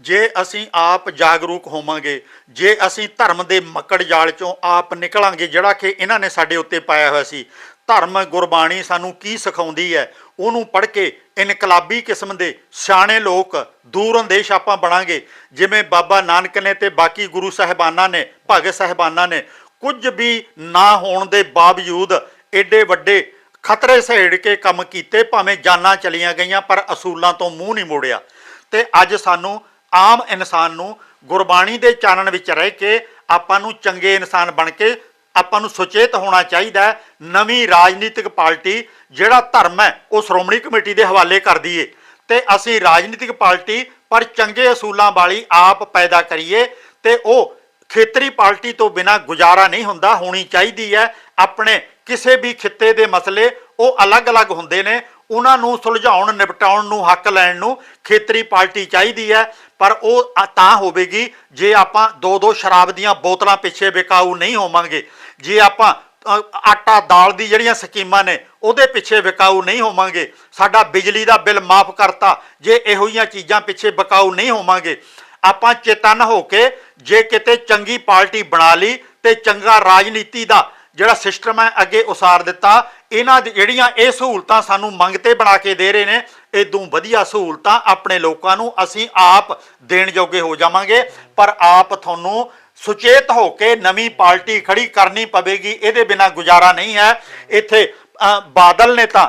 A: ਜੇ ਅਸੀਂ ਆਪ ਜਾਗਰੂਕ ਹੋਵਾਂਗੇ, ਜੇ ਅਸੀਂ ਧਰਮ ਦੇ ਮੱਕੜ ਜਾਲ ਚੋਂ ਆਪ ਨਿਕਲਾਂਗੇ, ਜਿਹੜਾ ਕਿ ਇਹਨਾਂ ਨੇ ਸਾਡੇ ਉੱਤੇ ਪਾਇਆ ਹੋਇਆ ਸੀ, ਧਰਮ ਗੁਰਬਾਣੀ ਸਾਨੂੰ ਕੀ ਸਿਖਾਉਂਦੀ ਹੈ, ਉਹਨੂੰ ਪੜ੍ਹ ਕੇ ਇਨਕਲਾਬੀ ਕਿਸਮ ਦੇ ਸਿਆਣੇ ਲੋਕ ਦੂਰ ਅੰਦੇਸ਼ ਆਪਾਂ ਬਣਾਂਗੇ। ਜਿਵੇਂ ਬਾਬਾ ਨਾਨਕ ਨੇ ਤੇ ਬਾਕੀ ਗੁਰੂ ਸਾਹਿਬਾਨਾਂ ਨੇ, ਭਗਤ ਸਾਹਿਬਾਨਾਂ ਨੇ। ਕੁਝ ਵੀ ਨਾ ਹੋਣ ਦੇ ਬਾਵਜੂਦ ਏਡੇ ਵੱਡੇ ਖਤਰੇ ਸਹੇੜ ਕੇ ਕੰਮ ਕੀਤੇ, ਭਾਵੇਂ ਜਾਨਾਂ ਚਲੀਆਂ ਗਈਆਂ, ਪਰ ਅਸੂਲਾਂ ਤੋਂ ਮੂੰਹ ਨਹੀਂ ਮੋੜਿਆ। ਤੇ ਅੱਜ ਸਾਨੂੰ ਆਮ ਇਨਸਾਨ ਨੂੰ ਗੁਰਬਾਣੀ ਦੇ ਚਾਨਣ ਵਿੱਚ ਰਹਿ ਕੇ ਆਪਾਂ ਨੂੰ ਚੰਗੇ ਇਨਸਾਨ ਬਣ ਕੇ ਆਪਾਂ ਨੂੰ ਸੁਚੇਤ ਹੋਣਾ ਚਾਹੀਦਾ ਹੈ। ਨਵੀਂ ਰਾਜਨੀਤਿਕ ਪਾਰਟੀ ਜਿਹੜਾ ਧਰਮ ਹੈ, ਉਹ ਸ਼੍ਰੋਮਣੀ ਕਮੇਟੀ ਦੇ ਹਵਾਲੇ ਕਰ ਦਈਏ ਤੇ ਅਸੀਂ ਰਾਜਨੀਤਿਕ ਪਾਰਟੀ ਪਰ ਚੰਗੇ ਅਸੂਲਾਂ ਵਾਲੀ ਆਪ ਪੈਦਾ ਕਰੀਏ ਤੇ ਉਹ ਖੇਤਰੀ ਪਾਰਟੀ ਤੋਂ ਬਿਨਾ ਗੁਜ਼ਾਰਾ ਨਹੀਂ ਹੁੰਦਾ, ਹੋਣੀ ਚਾਹੀਦੀ ਹੈ। ਆਪਣੇ ਕਿਸੇ ਵੀ ਖਿੱਤੇ ਦੇ ਮਸਲੇ ਉਹ ਅਲੱਗ-ਅਲੱਗ ਹੁੰਦੇ ਨੇ। ਉਹਨਾਂ ਨੂੰ ਸੁਲਝਾਉਣ, ਨਿਪਟਾਉਣ ਨੂੰ, ਹੱਕ ਲੈਣ ਨੂੰ ਖੇਤਰੀ ਪਾਰਟੀ ਚਾਹੀਦੀ ਹੈ। ਪਰ ਉਹ ਤਾਂ ਹੋਵੇਗੀ ਜੇ ਆਪਾਂ ਦੋ ਦੋ ਸ਼ਰਾਬ ਦੀਆਂ ਬੋਤਲਾਂ ਪਿੱਛੇ ਵਿਕਾਊ ਨਹੀਂ ਹੋਵਾਂਗੇ। ਜੇ ਆਪਾਂ ਆਟਾ, ਦਾਲ ਦੀ ਜਿਹੜੀਆਂ ਸਕੀਮਾਂ ਨੇ, ਉਹਦੇ ਪਿੱਛੇ ਵਿਕਾਊ ਨਹੀਂ ਹੋਵਾਂਗੇ, ਸਾਡਾ ਬਿਜਲੀ ਦਾ ਬਿੱਲ ਮਾਫ ਕਰਤਾ, ਜੇ ਇਹੋ ਜਿਹੀਆਂ ਚੀਜ਼ਾਂ ਪਿੱਛੇ ਵਿਕਾਊ ਨਹੀਂ ਹੋਵਾਂਗੇ, ਆਪਾਂ ਚੇਤਨ ਹੋ ਕੇ ਜੇ ਕਿਤੇ ਚੰਗੀ ਪਾਰਟੀ ਬਣਾ ਲਈ ਤੇ ਚੰਗਾ ਰਾਜਨੀਤੀ ਦਾ ਜਿਹੜਾ ਸਿਸਟਮ ਹੈ ਅੱਗੇ ਉਸਾਰ ਦਿੱਤਾ, ਇਹਨਾਂ ਦੀ ਜਿਹੜੀਆਂ ਇਹ ਸਹੂਲਤਾਂ ਸਾਨੂੰ ਮੰਗਤੇ ਬਣਾ ਕੇ ਦੇ ਰਹੇ ਨੇ ਇਦੋਂ ਵਧੀਆ ਸਹੂਲਤਾਂ ਆਪਣੇ ਲੋਕਾਂ ਨੂੰ ਅਸੀਂ ਆਪ ਦੇਣ ਜੋਗੇ ਹੋ ਜਾਵਾਂਗੇ, ਪਰ ਆਪ ਤੁਹਾਨੂੰ ਸੁਚੇਤ ਹੋ ਕੇ ਨਵੀਂ ਪਾਰਟੀ ਖੜੀ ਕਰਨੀ ਪਵੇਗੀ, ਇਹਦੇ ਬਿਨਾ ਗੁਜ਼ਾਰਾ ਨਹੀਂ ਹੈ। ਇੱਥੇ ਬਾਦਲ ਨੇ ਤਾਂ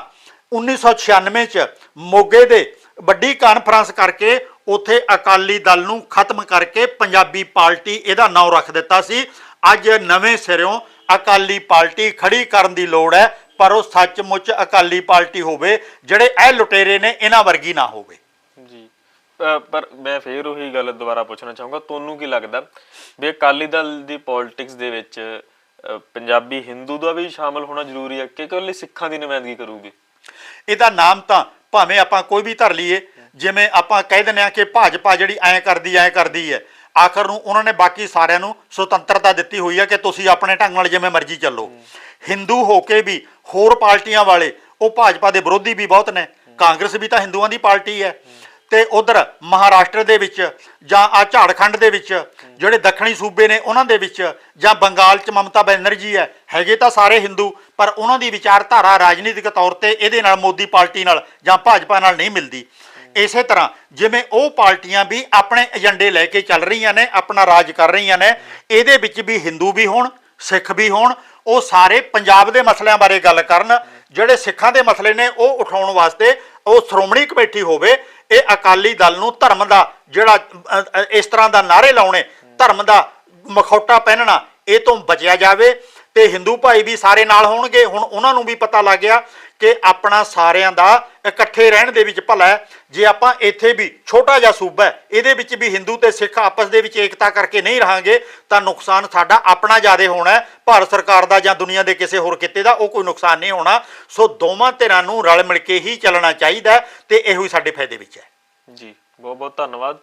A: 1996 ਚ ਮੋਗੇ ਦੇ ਵੱਡੀ ਕਾਨਫਰੰਸ ਕਰਕੇ ਉਥੇ ਅਕਾਲੀ ਦਲ ਨੂੰ ਖਤਮ ਕਰਕੇ ਪੰਜਾਬੀ ਪਾਰਟੀ ਇਹਦਾ ਨਾਂ ਰੱਖ ਦਿੱਤਾ ਸੀ। ਅੱਜ ਨਵੇਂ ਸਿਰਿਓਂ ਅਕਾਲੀ ਪਾਰਟੀ ਖੜੀ ਕਰਨ ਦੀ ਲੋੜ ਹੈ, ਪਰ ਉਹ ਸੱਚਮੁੱਚ ਅਕਾਲੀ ਪਾਰਟੀ ਹੋਵੇ, ਜਿਹੜੇ ਇਹ ਲੁਟੇਰੇ ਨੇ, ਇਹਨਾਂ ਵਰਗੀ ਨਾ ਹੋਵੇ।
B: ਪਰ ਮੈਂ ਫੇਰ ਉਹੀ ਗੱਲ ਦੁਬਾਰਾ ਪੁੱਛਣਾ ਚਾਹੂੰਗਾ, ਤੁਹਾਨੂੰ ਕੀ ਲੱਗਦਾ? ਵੀ ਅਕਾਲੀ ਦਲ ਦੀ ਪੋਲਿਟਿਕਸ ਦੇ ਵਿੱਚ ਪੰਜਾਬੀ ਹਿੰਦੂ ਦਾ ਵੀ ਸ਼ਾਮਲ ਹੋਣਾ ਜ਼ਰੂਰੀ ਹੈ ਕਿ ਇਕੱਲੇ ਸਿੱਖਾਂ ਦੀ ਨੁਮਾਇੰਦਗੀ ਕਰੂਗੀ?
A: ਇਹਦਾ ਨਾਮ ਤਾਂ ਭਾਵੇਂ ਆਪਾਂ ਕੋਈ ਵੀ ਧਰ ਲਈਏ, ਜਿਵੇਂ ਆਪਾਂ ਕਹਿ ਦਿੰਦੇ ਆ ਕਿ ਭਾਜਪਾ ਜਿਹੜੀ ਐਂ ਕਰਦੀ ਐਂ ਕਰਦੀ ਹੈ, ਆਖਰ ਨੂੰ ਉਹਨਾਂ ਨੇ ਬਾਕੀ ਸਾਰਿਆਂ ਨੂੰ ਸੁਤੰਤਰਤਾ ਦਿੱਤੀ ਹੋਈ ਹੈ ਕਿ ਤੁਸੀਂ ਆਪਣੇ ਢੰਗ ਨਾਲ ਜਿਵੇਂ ਮਰਜ਼ੀ ਚੱਲੋ। ਹਿੰਦੂ ਹੋ ਕੇ ਵੀ ਹੋਰ ਪਾਰਟੀਆਂ ਵਾਲੇ, ਉਹ ਭਾਜਪਾ ਦੇ ਵਿਰੋਧੀ ਵੀ ਬਹੁਤ ਨੇ, ਕਾਂਗਰਸ ਵੀ ਤਾਂ ਹਿੰਦੂਆਂ ਦੀ ਪਾਰਟੀ ਹੈ। ਤੇ ਉਧਰ ਮਹਾਰਾਸ਼ਟਰ ਦੇ ਵਿੱਚ ਜਾਂ ਆ ਝਾੜਖੰਡ ਦੇ ਵਿੱਚ ਜਿਹੜੇ ਦੱਖਣੀ ਸੂਬੇ ਨੇ ਉਹਨਾਂ ਦੇ ਵਿੱਚ ਜਾਂ ਬੰਗਾਲ 'ਚ ਮਮਤਾ ਬੈਨਰਜੀ ਹੈ, ਹੈਗੇ ਤਾਂ ਸਾਰੇ ਹਿੰਦੂ, ਪਰ ਉਹਨਾਂ ਦੀ ਵਿਚਾਰਧਾਰਾ ਰਾਜਨੀਤਿਕ ਤੌਰ ਤੇ ਇਹਦੇ ਨਾਲ ਮੋਦੀ ਪਾਰਟੀ ਨਾਲ ਜਾਂ ਭਾਜਪਾ ਨਾਲ ਨਹੀਂ ਮਿਲਦੀ। ਇਸੇ ਤਰ੍ਹਾਂ ਜਿਵੇਂ ਉਹ ਪਾਰਟੀਆਂ ਵੀ ਆਪਣੇ ਏਜੰਡੇ ਲੈ ਕੇ ਚੱਲ ਰਹੀਆਂ ਨੇ, ਆਪਣਾ ਰਾਜ ਕਰ ਰਹੀਆਂ ਨੇ, ਇਹਦੇ ਵਿੱਚ ਵੀ ਹਿੰਦੂ ਵੀ ਹੋਣ, ਸਿੱਖ ਵੀ ਹੋਣ, ਉਹ ਸਾਰੇ ਪੰਜਾਬ ਦੇ ਮਸਲਿਆਂ ਬਾਰੇ ਗੱਲ ਕਰਨ ਜਿਹੜੇ ਸਿੱਖਾਂ ਦੇ ਮਸਲੇ ਨੇ ਉਹ ਉਠਾਉਣ ਵਾਸਤੇ ਉਹ ਸ਼੍ਰੋਮਣੀ ਕਮੇਟੀ ਹੋਵੇ, ਇਹ ਅਕਾਲੀ ਦਲ ਨੂੰ ਧਰਮ ਦਾ ਜਿਹੜਾ ਇਸ ਤਰ੍ਹਾਂ ਦਾ ਨਾਰੇ ਲਾਉਣੇ, ਧਰਮ ਦਾ ਮਖੌਟਾ ਪਹਿਨਣਾ, ਇਹ ਤੋਂ ਬਚਿਆ ਜਾਵੇ। ਤੇ ਹਿੰਦੂ ਭਾਈ ਵੀ ਸਾਰੇ ਨਾਲ ਹੋਣਗੇ। ਹੁਣ ਉਹਨਾਂ ਨੂੰ ਵੀ ਪਤਾ ਲੱਗ ਗਿਆ ਕਿ ਆਪਣਾ ਸਾਰਿਆਂ ਦਾ ਇਕੱਠੇ ਰਹਿਣ ਦੇ ਵਿੱਚ ਭਲਾ ਹੈ। ਜੇ ਆਪਾਂ ਇੱਥੇ ਵੀ ਛੋਟਾ ਜਿਹਾ ਸੂਬਾ ਹੈ, ਇਹਦੇ ਵਿੱਚ ਵੀ ਹਿੰਦੂ ਤੇ ਸਿੱਖ ਆਪਸ ਦੇ ਵਿੱਚ ਏਕਤਾ ਕਰਕੇ ਨਹੀਂ ਰਹਾਂਗੇ, ਤਾਂ ਨੁਕਸਾਨ ਸਾਡਾ ਆਪਣਾ ਜ਼ਿਆਦਾ ਹੋਣਾ ਭਾਰਤ ਸਰਕਾਰ ਦਾ ਜਾਂ ਦੁਨੀਆ ਦੇ ਕਿਸੇ ਹੋਰ ਕਿਤੇ ਦਾ ਉਹ ਕੋਈ ਨੁਕਸਾਨ ਨਹੀਂ ਹੋਣਾ। ਸੋ ਦੋਵਾਂ ਧਿਰਾਂ ਨੂੰ ਰਲ ਮਿਲ ਕੇ ਹੀ ਚੱਲਣਾ ਚਾਹੀਦਾ ਹੈ ਤੇ ਇਹੋ ਹੀ ਸਾਡੇ ਫਾਇਦੇ ਵਿੱਚ ਹੈ।
B: ਜੀ, ਬਹੁਤ ਬਹੁਤ ਧੰਨਵਾਦ।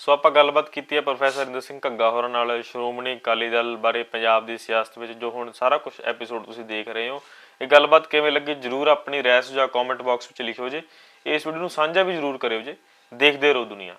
B: ਸੋ ਆਪਾਂ ਗੱਲਬਾਤ ਕੀਤੀ ਹੈ ਪ੍ਰੋਫੈਸਰ ਇੰਦਰ ਸਿੰਘ ਘੱਗਾ ਹੋਰਾਂ ਨਾਲ, ਸ਼੍ਰੋਮਣੀ ਅਕਾਲੀ ਦਲ ਬਾਰੇ ਪੰਜਾਬ ਦੀ ਸਿਆਸਤ ਵਿੱਚ, ਜੋ ਹੁਣ ਸਾਰਾ ਕੁਝ ਐਪੀਸੋਡ ਤੁਸੀਂ ਦੇਖ ਰਹੇ ਹੋ। ਇਹ ਗੱਲਬਾਤ ਕਿਵੇਂ ਲੱਗੀ? ਜਰੂਰ ਆਪਣੀ ਰਾਏ ਸੁਝਾਅ ਕਮੈਂਟ ਬਾਕਸ ਵਿੱਚ ਲਿਖਿਓ ਜੇ। ਇਸ ਵੀਡੀਓ ਨੂੰ ਸਾਂਝਾ ਵੀ ਜਰੂਰ ਕਰਿਓ ਜੇ। ਦੇਖਦੇ ਰਹੋ ਦੁਨੀਆ।